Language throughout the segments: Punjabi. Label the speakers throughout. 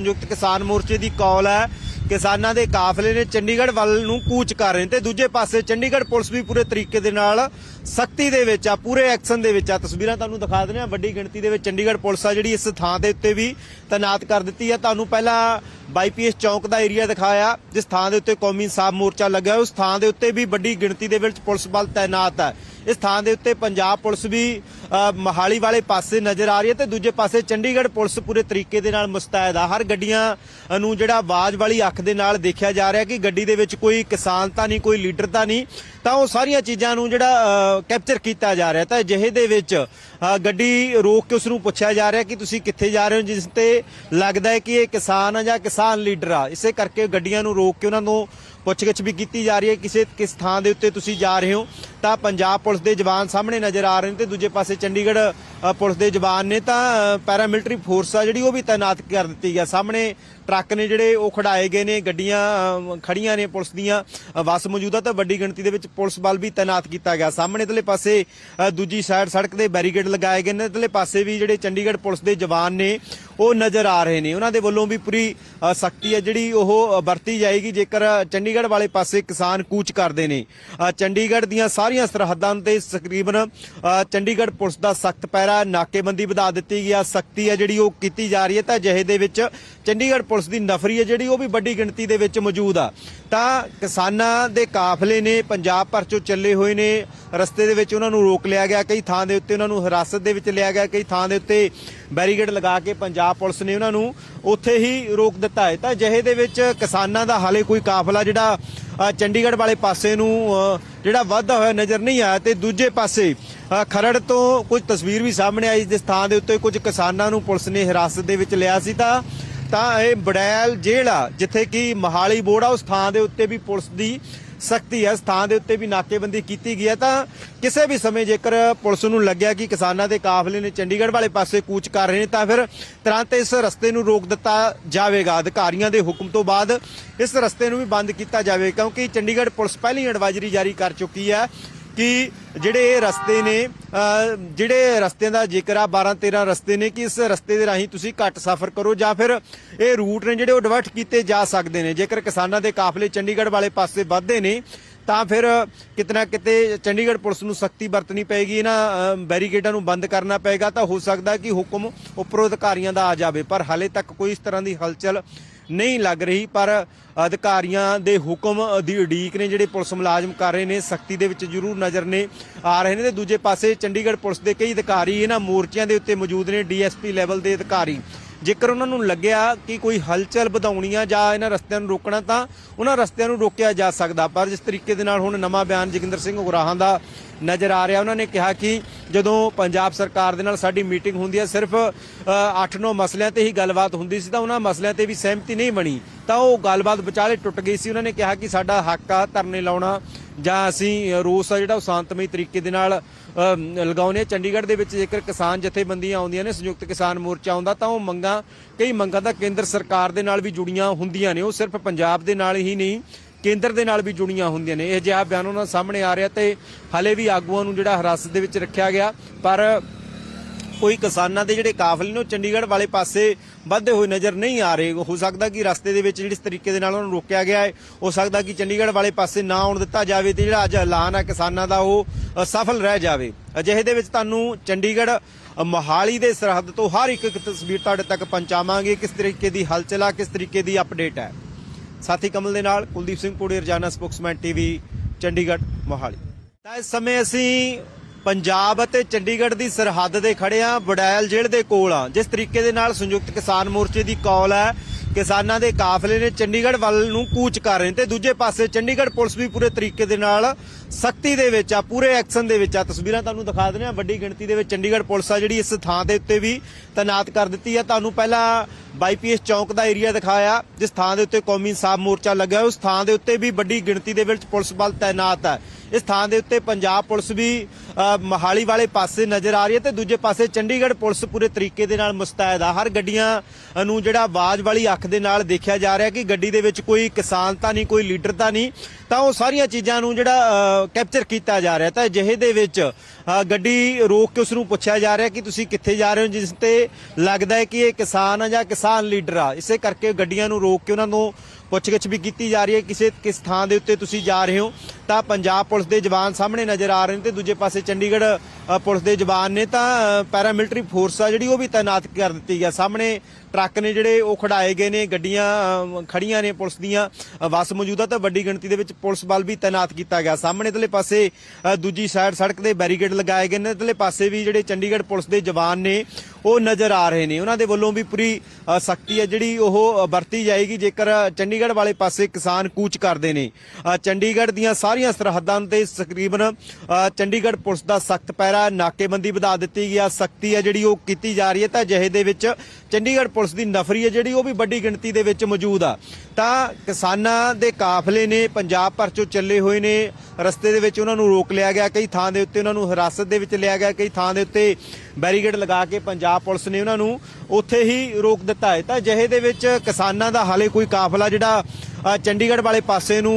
Speaker 1: ਸੰਯੁਕਤ ਕਿਸਾਨ ਮੋਰਚੇ ਦੀ ਕਾਲ ਹੈ। ਕਿਸਾਨਾਂ ਦੇ ਕਾਫਲੇ ਨੇ ਚੰਡੀਗੜ੍ਹ ਵੱਲ ਨੂੰ ਕੂਚ ਕਰ ਰਹੇ ਤੇ ਦੂਜੇ ਪਾਸੇ ਚੰਡੀਗੜ੍ਹ ਪੁਲਿਸ ਵੀ ਪੂਰੇ ਤਰੀਕੇ ਦੇ ਨਾਲ ਸਖਤੀ ਦੇ ਵਿੱਚ ਆ, ਪੂਰੇ ਐਕਸ਼ਨ ਦੇ ਵਿੱਚ ਆ। ਤਸਵੀਰਾਂ ਤੁਹਾਨੂੰ ਦਿਖਾ ਦਿੰਦੇ ਆ ਵੱਡੀ ਗਿਣਤੀ ਦੇ ਵਿੱਚ ਚੰਡੀਗੜ੍ਹ ਪੁਲਿਸ ਆ ਜਿਹੜੀ ਇਸ ਥਾਂ ਦੇ ਉੱਤੇ ਵੀ ਤਾਇਨਾਤ ਕਰ ਦਿੱਤੀ ਆ। ਤੁਹਾਨੂੰ ਪਹਿਲਾਂ ਬਾਈਪੀਐਸ ਚੌਂਕ ਦਾ ਏਰੀਆ ਦਿਖਾਇਆ, ਜਿਸ ਥਾਂ ਦੇ ਉੱਤੇ ਕੌਮੀ ਇਨਸਾਫ ਮੋਰਚਾ ਲੱਗਾ ਉਸ ਥਾਂ ਦੇ ਉੱਤੇ ਵੀ ਵੱਡੀ ਗਿਣਤੀ ਦੇ ਵਿੱਚ ਪੁਲਿਸ ਬਲ ਤਾਇਨਾਤ ਹੈ ਇਸ ਥਾਂ ਦੇ ਉੱਤੇ ਪੰਜਾਬ ਪੁਲਿਸ ਵੀ ਮਹਾਲੀ ਵਾਲੇ ਪਾਸੇ ਨਜ਼ਰ ਆ ਰਹੀ ਹੈ ਤੇ ਦੂਜੇ ਪਾਸੇ ਚੰਡੀਗੜ੍ਹ ਪੁਲਿਸ ਪੂਰੇ ਤਰੀਕੇ ਦੇ ਨਾਲ ਮੁਸਤੈਦ ਆ। ਹਰ ਗੱਡੀਆਂ ਨੂੰ ਜਿਹੜਾ ਆਵਾਜ਼ ਵਾਲੀ ਅੱਖ ਦੇ ਨਾਲ ਦੇਖਿਆ ਜਾ ਰਿਹਾ ਕਿ ਗੱਡੀ ਦੇ ਵਿੱਚ ਕੋਈ ਕਿਸਾਨ ਤਾਂ ਨਹੀਂ, ਕੋਈ ਲੀਡਰ ਤਾਂ ਨਹੀਂ, ਤਾਂ ਉਹ ਸਾਰੀਆਂ ਚੀਜ਼ਾਂ ਨੂੰ ਜਿਹੜਾ ਕੈਪਚਰ ਕੀਤਾ ਜਾ ਰਿਹਾ। ਤਾਂ ਜਿਹੇ ਦੇ ਵਿੱਚ ਗੱਡੀ ਰੋਕ ਕੇ ਉਸ ਨੂੰ ਪੁੱਛਿਆ ਜਾ ਰਿਹਾ ਕਿ ਤੁਸੀਂ ਕਿੱਥੇ ਜਾ ਰਹੇ ਹੋ, ਜਿਸ ਤੇ ਲੱਗਦਾ ਹੈ ਕਿ ਇਹ ਕਿਸਾਨ ਆ ਜਾਂ ਕਿਸਾਨ ਲੀਡਰ ਆ। ਇਸੇ ਕਰਕੇ ਗੱਡੀਆਂ ਨੂੰ ਰੋਕ ਕੇ ਉਹਨਾਂ ਨੂੰ ਪੁੱਛਗਿੱਛ ਵੀ ਕੀਤੀ ਜਾ ਰਹੀ ਹੈ, ਕਿਸੇ, ਕਿਸ ਥਾਂ ਦੇ ਉੱਤੇ ਤੁਸੀਂ ਜਾ ਰਹੇ ਹੋ। ਤਾਂ ਪੰਜਾਬ ਪੁਲਿਸ ਦੇ ਜਵਾਨ ਸਾਹਮਣੇ ਨਜ਼ਰ ਆ ਰਹੇ ਨੇ ਤੇ ਦੂਜੇ ਪਾਸੇ ਚੰਡੀਗੜ੍ਹ ਪੁਲਿਸ ਦੇ ਜਵਾਨ ਨੇ ਤਾਂ ਪੈਰਾਮਿਲਟਰੀ ਫੋਰਸ ਆ ਜਿਹੜੀ, ਉਹ ਵੀ ਤਾਇਨਾਤ ਕਰ ਦਿੱਤੀ ਆ। ਸਾਹਮਣੇ ਟਰੱਕ ਨੇ ਜਿਹੜੇ ਉਹ ਖੜਾਏ ਗਏ ਨੇ ਗੱਡੀਆਂ ਅ, ਖੜੀਆਂ ਨੇ ਪੁਲਿਸ ਦੀਆਂ ਅ, ਵਸ ਮੌਜੂਦਾ ਤਾਂ ਵੱਡੀ ਗਿਣਤੀ ਦੇ ਵਿੱਚ ਪੁਲਿਸ ਬਲ ਵੀ ਤਾਇਨਾਤ ਕੀਤਾ ਗਿਆ। ਸਾਹਮਣੇ ਇਧਰਲੇ ਪਾਸੇ ਦੂਜੀ ਸਾਈਡ ਸੜਕ ਦੇ ਬੈਰੀਕੇਡ ਲਗਾਏ ਗਏ ਨੇ ਇਧਰਲੇ ਪਾਸੇ ਵੀ ਜਿਹੜੇ ਚੰਡੀਗੜ੍ਹ ਪੁਲਿਸ ਦੇ ਜਵਾਨ ਨੇ ਉਹ ਨਜ਼ਰ ਆ ਰਹੇ ਨੇ। ਉਹਨਾਂ ਦੇ ਵੱਲੋਂ ਵੀ ਪੂਰੀ ਸਖਤੀ ਹੈ ਜਿਹੜੀ ਉਹ ਵਰਤੀ ਜਾਏਗੀ। ਜੇਕਰ ਚੰਡੀਗੜ੍ਹ ਵਾਲੇ ਪਾਸੇ ਕਿਸਾਨ ਕੂਚ ਕਰਦੇ ਨੇ ਚੰਡੀਗੜ੍ਹ ਦੀਆਂ ਸਾਰੀਆਂ ਸਰਹੱਦਾਂ ਤੇ ਤਕਰੀਬਨ ਚੰਡੀਗੜ੍ਹ ਪੁਲਿਸ ਦਾ ਸਖਤ ਪੈਰਾ ਨਾਕੇਬੰਦੀ ਵਧਾ ਦਿੱਤੀ ਗਈ ਆ ਸਖਤੀ ਹੈ ਜਿਹੜੀ ਉਹ ਕੀਤੀ ਜਾ ਰਹੀ ਹੈ ਤਾਂ ਜਿਹੇ ਦੇ ਵਿੱਚ ਚੰਡੀਗੜ੍ਹ ਪੁਲਿਸ ਦੀ ਨਫਰੀ ਹੈ ਜਿਹੜੀ ਉਹ ਵੀ ਵੱਡੀ ਗਿਣਤੀ ਦੇ ਵਿੱਚ ਮੌਜੂਦ ਆ। ਤਾਂ ਕਿਸਾਨਾਂ ਦੇ ਕਾਫਲੇ ਨੇ, ਪੰਜਾਬ ਭਰ ਚੋਂ ਚੱਲੇ ਹੋਏ ਨੇ, ਰਸਤੇ ਦੇ ਵਿੱਚ ਉਹਨਾਂ ਨੂੰ ਰੋਕ ਲਿਆ ਗਿਆ, ਕਈ ਥਾਂ ਦੇ ਉੱਤੇ ਉਹਨਾਂ ਨੂੰ ਹਿਰਾਸਤ ਦੇ ਵਿੱਚ ਲਿਆ ਗਿਆ, ਕਈ ਥਾਂ ਦੇ ਉੱਤੇ ਬੈਰੀਗੇਡ ਲਗਾ ਕੇ ਪੰਜਾਬ ਪੁਲਿਸ ਨੇ ਉਹਨਾਂ ਨੂੰ ਉੱਥੇ ਹੀ ਰੋਕ ਦਿੱਤਾ ਹੈ। ਤਾਂ ਜਿਹੇ ਦੇ ਵਿੱਚ ਕਿਸਾਨਾਂ ਦਾ ਹਾਲੇ ਕੋਈ ਕਾਫਲਾ ਜਿਹੜਾ ਚੰਡੀਗੜ੍ਹ ਵਾਲੇ ਪਾਸੇ ਨੂੰ ਜਿਹੜਾ ਵੱਧਦਾ ਹੋਇਆ ਨਜ਼ਰ ਨਹੀਂ ਆਇਆ ਤੇ ਦੂਜੇ ਪਾਸੇ ਖਰੜ ਤੋਂ ਕੁਝ ਤਸਵੀਰ ਵੀ ਸਾਹਮਣੇ ਆਈ, ਜਿਸ ਥਾਂ ਦੇ ਉੱਤੇ ਕੁਝ ਕਿਸਾਨਾਂ ਨੂੰ ਪੁਲਿਸ ਨੇ ਹਿਰਾਸਤ ਦੇ ਵਿੱਚ ਲਿਆ ਸੀ। ਤਾਂ ਤਾਂ ਇਹ ਬੜੈਲ ਜੇਲ੍ਹ ਆ, ਜਿੱਥੇ ਕਿ ਮਹਾਲੀ ਬੋਰਡ ਆ, ਉਸ ਥਾਂ ਦੇ ਉੱਤੇ ਵੀ ਪੁਲਿਸ ਦੀ ਸਖਤੀ ਹੈ, ਇਸ ਥਾਂ ਦੇ ਉੱਤੇ ਵੀ ਨਾਕੇਬੰਦੀ ਕੀਤੀ ਗਈ ਹੈ। ਤਾਂ ਕਿਸੇ ਵੀ ਸਮੇਂ ਜੇਕਰ ਪੁਲਿਸ ਨੂੰ ਲੱਗਿਆ ਕਿ ਕਿਸਾਨਾਂ ਦੇ ਕਾਫਲੇ ਨੇ ਚੰਡੀਗੜ੍ਹ ਵਾਲੇ ਪਾਸੇ ਕੂਚ ਕਰ ਰਹੇ ਨੇ, ਤਾਂ ਫਿਰ ਤੁਰੰਤ ਇਸ ਰਸਤੇ ਨੂੰ ਰੋਕ ਦਿੱਤਾ ਜਾਵੇਗਾ। ਅਧਿਕਾਰੀਆਂ ਦੇ ਹੁਕਮ ਤੋਂ ਬਾਅਦ ਇਸ ਰਸਤੇ ਨੂੰ ਵੀ ਬੰਦ ਕੀਤਾ ਜਾਵੇ ਕਿਉਂਕਿ ਚੰਡੀਗੜ੍ਹ ਪੁਲਿਸ ਪਹਿਲੀ ਐਡਵਾਈਜ਼ਰੀ ਜਾਰੀ ਕਰ ਚੁੱਕੀ ਹੈ। ਕਿ ਜਿਹੜੇ ਇਹ ਰਸਤੇ ਨੇ ਜਿਹੜੇ ਰਸਤਿਆਂ ਦਾ ਜ਼ਿਕਰ ਆ 12 13 ਰਸਤੇ ਨੇ, ਕਿ ਇਸ ਰਸਤੇ ਦੇ ਰਾਹੀਂ ਤੁਸੀਂ ਘੱਟ ਸਫ਼ਰ ਕਰੋ ਜਾਂ ਫਿਰ ਇਹ ਰੂਟ ਨੇ ਜਿਹੜੇ ਉਹ ਡਿਵਰਟ ਕੀਤੇ ਜਾ ਸਕਦੇ ਨੇ। ਜੇਕਰ ਕਿਸਾਨਾਂ ਦੇ ਕਾਫਲੇ ਚੰਡੀਗੜ੍ਹ ਵਾਲੇ ਪਾਸੇ ਵੱਧਦੇ ਨੇ, ਤਾਂ ਫਿਰ ਕਿਤਨਾ ਕਿਤੇ ਚੰਡੀਗੜ੍ਹ ਪੁਲਿਸ ਨੂੰ ਸਖਤੀ ਵਰਤਣੀ ਪਏਗੀ, ਇਹਨਾਂ ਬੈਰੀਕੇਡਾਂ ਨੂੰ ਬੰਦ ਕਰਨਾ ਪਏਗਾ, ਤਾਂ ਹੋ ਸਕਦਾ ਕਿ ਹੁਕਮ ਉੱਪਰੋਂ ਅਧਿਕਾਰੀਆਂ ਦਾ ਆ ਜਾਵੇ। ਪਰ ਹਾਲੇ ਤੱਕ ਕੋਈ ਇਸ ਤਰ੍ਹਾਂ ਦੀ ਹਲਚਲ ਨਹੀਂ ਲੱਗ ਰਹੀ, ਪਰ ਅਧਿਕਾਰੀਆਂ ਦੇ ਹੁਕਮ ਦੀ ਉਡੀਕ ਨੇ ਜਿਹੜੇ ਪੁਲਿਸ ਮੁਲਾਜ਼ਮ ਕਰ ਰਹੇ ਨੇ, ਸਖਤੀ ਦੇ ਵਿੱਚ ਜ਼ਰੂਰ ਨਜ਼ਰ ਨੇ, ਆ ਰਹੇ ਨੇ। ਤੇ ਦੂਜੇ ਪਾਸੇ ਚੰਡੀਗੜ੍ਹ ਪੁਲਿਸ ਦੇ ਕਈ ਅਧਿਕਾਰੀ ਇਹਨਾਂ ਮੋਰਚਿਆਂ ਦੇ ਉੱਤੇ ਮੌਜੂਦ ਨੇ, ਡੀਐਸਪੀ ਲੈਵਲ ਦੇ ਅਧਿਕਾਰੀ। ਜੇਕਰ ਉਹਨਾਂ ਨੂੰ ਲੱਗਿਆ ਕਿ ਕੋਈ ਹਲਚਲ ਵਧਾਉਣੀ ਆ ਜਾਂ ਇਹਨਾਂ ਰਸਤਿਆਂ ਨੂੰ ਰੋਕਣਾ ਤਾਂ ਉਹਨਾਂ ਰਸਤਿਆਂ ਨੂੰ ਰੋਕਿਆ ਜਾ ਸਕਦਾ, ਪਰ ਜਿਸ ਤਰੀਕੇ ਦੇ ਨਾਲ ਹੁਣ ਨਵਾਂ ਬਿਆਨ ਜੋਗਿੰਦਰ ਸਿੰਘ ਉਗਰਾਹਾਂ ਦਾ ਨਜ਼ਰ ਆ ਰਿਹਾ। ਉਹਨਾਂ ਨੇ ਕਿਹਾ ਕਿ ਜਦੋਂ ਪੰਜਾਬ ਸਰਕਾਰ ਦੇ ਨਾਲ ਸਾਡੀ ਮੀਟਿੰਗ ਹੁੰਦੀ ਹੈ ਸਿਰਫ 8-9 ਮਸਲਿਆਂ ਤੇ ਹੀ ਗੱਲਬਾਤ ਹੁੰਦੀ ਸੀ ਤਾਂ ਉਹਨਾਂ ਮਸਲਿਆਂ ਤੇ ਵੀ ਸਹਿਮਤੀ ਨਹੀਂ ਬਣੀ। ਤਾਂ ਉਹ ਗੱਲਬਾਤ ਵਿਚਾਲੇ ਟੁੱਟ ਗਈ ਸੀ। ਉਹਨਾਂ ਨੇ ਕਿਹਾ ਕਿ ਸਾਡਾ ਹੱਕ ਆ ਧਰਨੇ ਲਾਉਣਾ ਜਾਂ ਅਸੀਂ ਰੋਸ ਆ ਜਿਹੜਾ ਉਹ ਸ਼ਾਂਤਮਈ ਤਰੀਕੇ ਦੇ ਨਾਲ ਅ, ਲਗਾਉਣੇ ਚੰਡੀਗੜ੍ਹ ਦੇ ਵਿੱਚ ਜੇਕਰ ਕਿਸਾਨ ਜਥੇਬੰਦੀਆਂ ਆਉਂਦੀਆਂ ਨੇ ਸੰਯੁਕਤ ਕਿਸਾਨ ਮੋਰਚਾ ਆਉਂਦਾ ਤਾਂ ਉਹ ਮੰਗਾਂ ਕਈ ਮੰਗਾਂ ਤਾਂ ਕੇਂਦਰ ਸਰਕਾਰ ਦੇ ਨਾਲ ਵੀ ਜੁੜੀਆਂ ਹੁੰਦੀਆਂ ਨੇ। ਉਹ ਸਿਰਫ ਪੰਜਾਬ ਦੇ ਨਾਲ ਹੀ ਨਹੀਂ ਕੇਂਦਰ ਦੇ ਨਾਲ ਵੀ ਜੁੜੀਆਂ ਹੁੰਦੀਆਂ ਨੇ। ਇਹ ਜਿਹਾ ਬਿਆਨ ਉਹਨਾਂ ਸਾਹਮਣੇ ਆ ਰਿਹਾ ਤੇ ਹਲੇ ਵੀ ਆਗੂਆਂ ਨੂੰ ਜਿਹੜਾ ਹਿਰਾਸਤ ਦੇ ਵਿੱਚ ਰੱਖਿਆ ਗਿਆ। ਪਰ ਕੋਈ ਕਿਸਾਨਾਂ ਦੇ ਜਿਹੜੇ ਕਾਫਲੇ ਨੇ ਉਹ ਚੰਡੀਗੜ੍ਹ ਵਾਲੇ ਪਾਸੇ ਵੱਧਦੇ ਹੋਏ ਨਜ਼ਰ ਨਹੀਂ ਆ ਰਹੇ। ਹੋ ਸਕਦਾ ਕਿ ਰਸਤੇ ਦੇ ਵਿੱਚ ਜਿਹੜੀ ਤਰੀਕੇ ਦੇ ਨਾਲ ਉਹਨਾਂ ਨੂੰ ਰੋਕਿਆ ਗਿਆ ਹੈ। ਹੋ ਸਕਦਾ ਕਿ ਚੰਡੀਗੜ੍ਹ ਵਾਲੇ ਪਾਸੇ ਨਾ ਆਉਣ ਦਿੱਤਾ ਜਾਵੇ ਤੇ ਜਿਹੜਾ ਅੱਜ ਐਲਾਨ ਹੈ ਕਿਸਾਨਾਂ ਦਾ ਉਹ ਸਫਲ ਰਹਿ ਜਾਵੇ। ਅਜਿਹੇ ਦੇ ਵਿੱਚ ਤੁਹਾਨੂੰ ਚੰਡੀਗੜ੍ਹ ਮੋਹਾਲੀ ਦੇ ਸਰਹੱਦ ਤੋਂ ਹਰ ਇੱਕ ਤਸਵੀਰ ਤੁਹਾਡੇ ਤੱਕ ਪਹੁੰਚਾਵਾਂਗੇ। ਕਿਸ ਤਰੀਕੇ ਦੀ ਹਲਚਲ ਆ, ਕਿਸ ਤਰੀਕੇ ਦੀ ਅਪਡੇਟ ਹੈ? ਸਾਥੀ ਕਮਲ ਦੇ ਨਾਲ ਕੁਲਦੀਪ ਸਿੰਘ ਪੂੜੀ, ਰਜਾਨਾ ਸਪੋਕਸਮੈਨ ਟੀਵੀ ਚੰਡੀਗੜ੍ਹ, ਮੋਹਾਲੀ। ਤਾਂ ਇਸ ਸਮੇਂ ਅਸੀਂ ਪੰਜਾਬ ਅਤੇ ਚੰਡੀਗੜ੍ਹ ਦੀ ਸਰਹੱਦ ਦੇ ਖੜੇ ਆ ਬੜੈਲ ਜੇਲ੍ਹ ਦੇ ਕੋਲ ਆ ਜਿਸ ਤਰੀਕੇ ਦੇ ਨਾਲ ਸੰਯੁਕਤ ਕਿਸਾਨ ਮੋਰਚੇ ਦੀ ਕਾਲ ਹੈ ਕਿਸਾਨਾਂ ਦੇ ਕਾਫਲੇ ਨੇ ਚੰਡੀਗੜ੍ਹ ਵੱਲ ਨੂੰ ਕੂਚ ਕਰ ਰਹੇ ਨੇ ਤੇ ਦੂਜੇ ਪਾਸੇ ਚੰਡੀਗੜ੍ਹ ਪੁਲਿਸ ਵੀ ਪੂਰੇ ਤਰੀਕੇ ਦੇ ਨਾਲ ਸਖਤੀ ਦੇ ਵਿੱਚ ਆ, ਪੂਰੇ ਐਕਸ਼ਨ ਦੇ ਵਿੱਚ ਆ। ਤਸਵੀਰਾਂ ਤੁਹਾਨੂੰ ਦਿਖਾ ਦਿੰਦੇ ਆ ਵੱਡੀ ਗਿਣਤੀ ਦੇ ਵਿੱਚ ਚੰਡੀਗੜ੍ਹ ਪੁਲਿਸ ਆ ਜਿਹੜੀ ਇਸ ਥਾਂ ਦੇ ਉੱਤੇ ਵੀ ਤਾਇਨਾਤ ਕਰ ਦਿੱਤੀ ਆ। ਤੁਹਾਨੂੰ ਪਹਿਲਾਂ ਬਾਈਪੀਐਸ ਚੌਂਕ ਦਾ ਏਰੀਆ ਦਿਖਾਇਆ, ਜਿਸ ਥਾਂ ਦੇ ਉੱਤੇ ਕੌਮੀ ਇਨਸਾਫ ਮੋਰਚਾ ਲੱਗਾ ਉਸ ਥਾਂ ਦੇ ਉੱਤੇ ਵੀ ਵੱਡੀ ਗਿਣਤੀ ਦੇ ਵਿੱਚ ਪੁਲਿਸ ਬਲ ਤਾਇਨਾਤ ਹੈ ਇਸ ਥਾਂ ਦੇ ਉੱਤੇ ਪੰਜਾਬ ਪੁਲਿਸ ਵੀ ਮੋਹਾਲੀ ਵਾਲੇ ਪਾਸੇ ਨਜ਼ਰ ਆ ਰਹੀ ਹੈ ਤੇ ਦੂਜੇ ਪਾਸੇ ਚੰਡੀਗੜ੍ਹ ਪੁਲਿਸ ਪੂਰੇ ਤਰੀਕੇ ਦੇ ਨਾਲ ਮੁਸਤੈਦ ਆ। ਹਰ ਗੱਡੀਆਂ ਨੂੰ ਜਿਹੜਾ ਆਵਾਜ਼ ਵਾਲੀ ਅੱਖ ਦੇ ਨਾਲ ਦੇਖਿਆ ਜਾ ਰਿਹਾ ਕਿ ਗੱਡੀ ਦੇ ਵਿੱਚ ਕੋਈ ਕਿਸਾਨ ਤਾਂ ਨਹੀਂ, ਕੋਈ ਲੀਡਰ ਤਾਂ ਨਹੀਂ, ਤਾਂ ਉਹ ਸਾਰੀਆਂ ਚੀਜ਼ਾਂ ਨੂੰ ਜਿਹੜਾ ਕੈਪਚਰ ਕੀਤਾ ਜਾ ਰਿਹਾ ਤਾਂ ਅਜਿਹੇ ਦੇ ਵਿੱਚ ਗੱਡੀ ਰੋਕ ਕੇ ਉਸ ਨੂੰ ਪੁੱਛਿਆ ਜਾ ਰਿਹਾ ਕਿ ਤੁਸੀਂ ਕਿੱਥੇ ਜਾ ਰਹੇ ਹੋ, ਜਿਸ ਤੇ ਲੱਗਦਾ ਹੈ ਕਿ ਇਹ ਕਿਸਾਨ ਆ ਜਾਂ ਕਿਸਾਨ ਲੀਡਰ ਆ। ਇਸੇ ਕਰਕੇ ਗੱਡੀਆਂ ਨੂੰ ਰੋਕ ਕੇ ਉਹਨਾਂ ਨੂੰ ਪੁੱਛਗਿੱਛ ਵੀ ਕੀਤੀ ਜਾ ਰਹੀ ਹੈ ਕਿਸੇ ਕਿਸ ਥਾਂ ਦੇ ਉੱਤੇ ਤੁਸੀਂ ਜਾ ਰਹੇ ਹੋ। ਤਾਂ ਪੰਜਾਬ ਪੁਲਿਸ ਦੇ ਜਵਾਨ ਸਾਹਮਣੇ ਨਜ਼ਰ ਆ ਰਹੇ ਨੇ ਤੇ ਦੂਜੇ ਪਾਸੇ ਚੰਡੀਗੜ੍ਹ ਪੁਲਿਸ ਦੇ ਜਵਾਨ ਨੇ ਤਾਂ ਪੈਰਾਮਿਲਟਰੀ ਫੋਰਸ ਆ ਜਿਹੜੀ ਉਹ ਵੀ ਤਾਇਨਾਤ ਕਰ ਦਿੱਤੀ ਹੈ ਸਾਹਮਣੇ ਟਰੱਕ ਨੇ ਜਿਹੜੇ ਉਹ ਖੜਾਏ ਗਏ ਨੇ ਗੱਡੀਆਂ ਅ, ਖੜੀਆਂ ਨੇ ਪੁਲਿਸ ਦੀਆਂ ਅ, ਮੌਜੂਦਾ ਤਾਂ ਵੱਡੀ ਗਿਣਤੀ ਦੇ ਵਿੱਚ ਪੁਲਿਸ ਬਲ ਵੀ ਤਾਇਨਾਤ ਕੀਤਾ ਗਿਆ। ਸਾਹਮਣੇ ਇਧਰਲੇ ਪਾਸੇ ਦੂਜੀ ਸਾਈਡ ਸੜਕ ਦੇ ਬੈਰੀਕੇਡ ਲਗਾਏ ਗਏ ਨੇ ਇਧਰਲੇ ਪਾਸੇ ਵੀ ਜਿਹੜੇ ਚੰਡੀਗੜ੍ਹ ਪੁਲਿਸ ਦੇ ਜਵਾਨ ਨੇ ਉਹ ਨਜ਼ਰ ਆ ਰਹੇ ਨੇ। ਉਹਨਾਂ ਦੇ ਵੱਲੋਂ ਵੀ ਪੂਰੀ ਸਖਤੀ ਹੈ ਜਿਹੜੀ ਉਹ ਵਰਤੀ ਜਾਏਗੀ। ਜੇਕਰ ਚੰਡੀਗੜ੍ਹ ਵਾਲੇ ਪਾਸੇ ਕਿਸਾਨ ਕੂਚ ਕਰਦੇ ਨੇ ਚੰਡੀਗੜ੍ਹ ਦੀਆਂ ਸਾਰੀਆਂ ਸਰਹੱਦਾਂ ਤੇ ਤਕਰੀਬਨ ਚੰਡੀਗੜ੍ਹ ਪੁਲਿਸ ਦਾ ਸਖਤ ਪੈਰਾ ਨਾਕੇਬੰਦੀ ਵਧਾ ਦਿੱਤੀ ਗਿਆ। ਸਖਤੀ ਹੈ ਜਿਹੜੀ ਉਹ ਕੀਤੀ ਜਾ ਰਹੀ ਹੈ ਤਾਂ ਅਜਿਹੇ ਦੇ ਵਿੱਚ ਚੰਡੀਗੜ੍ਹ ਪੁਲਿਸ ਦੀ ਨਫਰੀ ਹੈ ਜਿਹੜੀ ਉਹ ਵੀ ਵੱਡੀ ਗਿਣਤੀ ਦੇ ਵਿੱਚ ਮੌਜੂਦ ਆ। ਤਾਂ ਕਿਸਾਨਾਂ ਦੇ ਕਾਫਲੇ ਨੇ, ਪੰਜਾਬ ਭਰ ਚੋਂ ਚੱਲੇ ਹੋਏ ਨੇ, ਰਸਤੇ ਦੇ ਵਿੱਚ ਉਹਨਾਂ ਨੂੰ ਰੋਕ ਲਿਆ ਗਿਆ, ਕਈ ਥਾਂ ਦੇ ਉੱਤੇ ਉਹਨਾਂ ਨੂੰ ਹਿਰਾਸਤ ਦੇ ਵਿੱਚ ਲਿਆ ਗਿਆ, ਕਈ ਥਾਂ ਦੇ ਉੱਤੇ ਬੈਰੀਗੇਡ ਲਗਾ ਕੇ ਪੰਜਾਬ ਪੁਲਿਸ ਨੇ ਉਹਨਾਂ ਨੂੰ ਉੱਥੇ ਹੀ ਰੋਕ ਦਿੱਤਾ ਹੈ। ਤਾਂ ਅਜਿਹੇ ਦੇ ਵਿੱਚ ਕਿਸਾਨਾਂ ਦਾ ਹਾਲੇ ਕੋਈ ਕਾਫਲਾ ਜਿਹੜਾ ਚੰਡੀਗੜ੍ਹ ਵਾਲੇ ਪਾਸੇ ਨੂੰ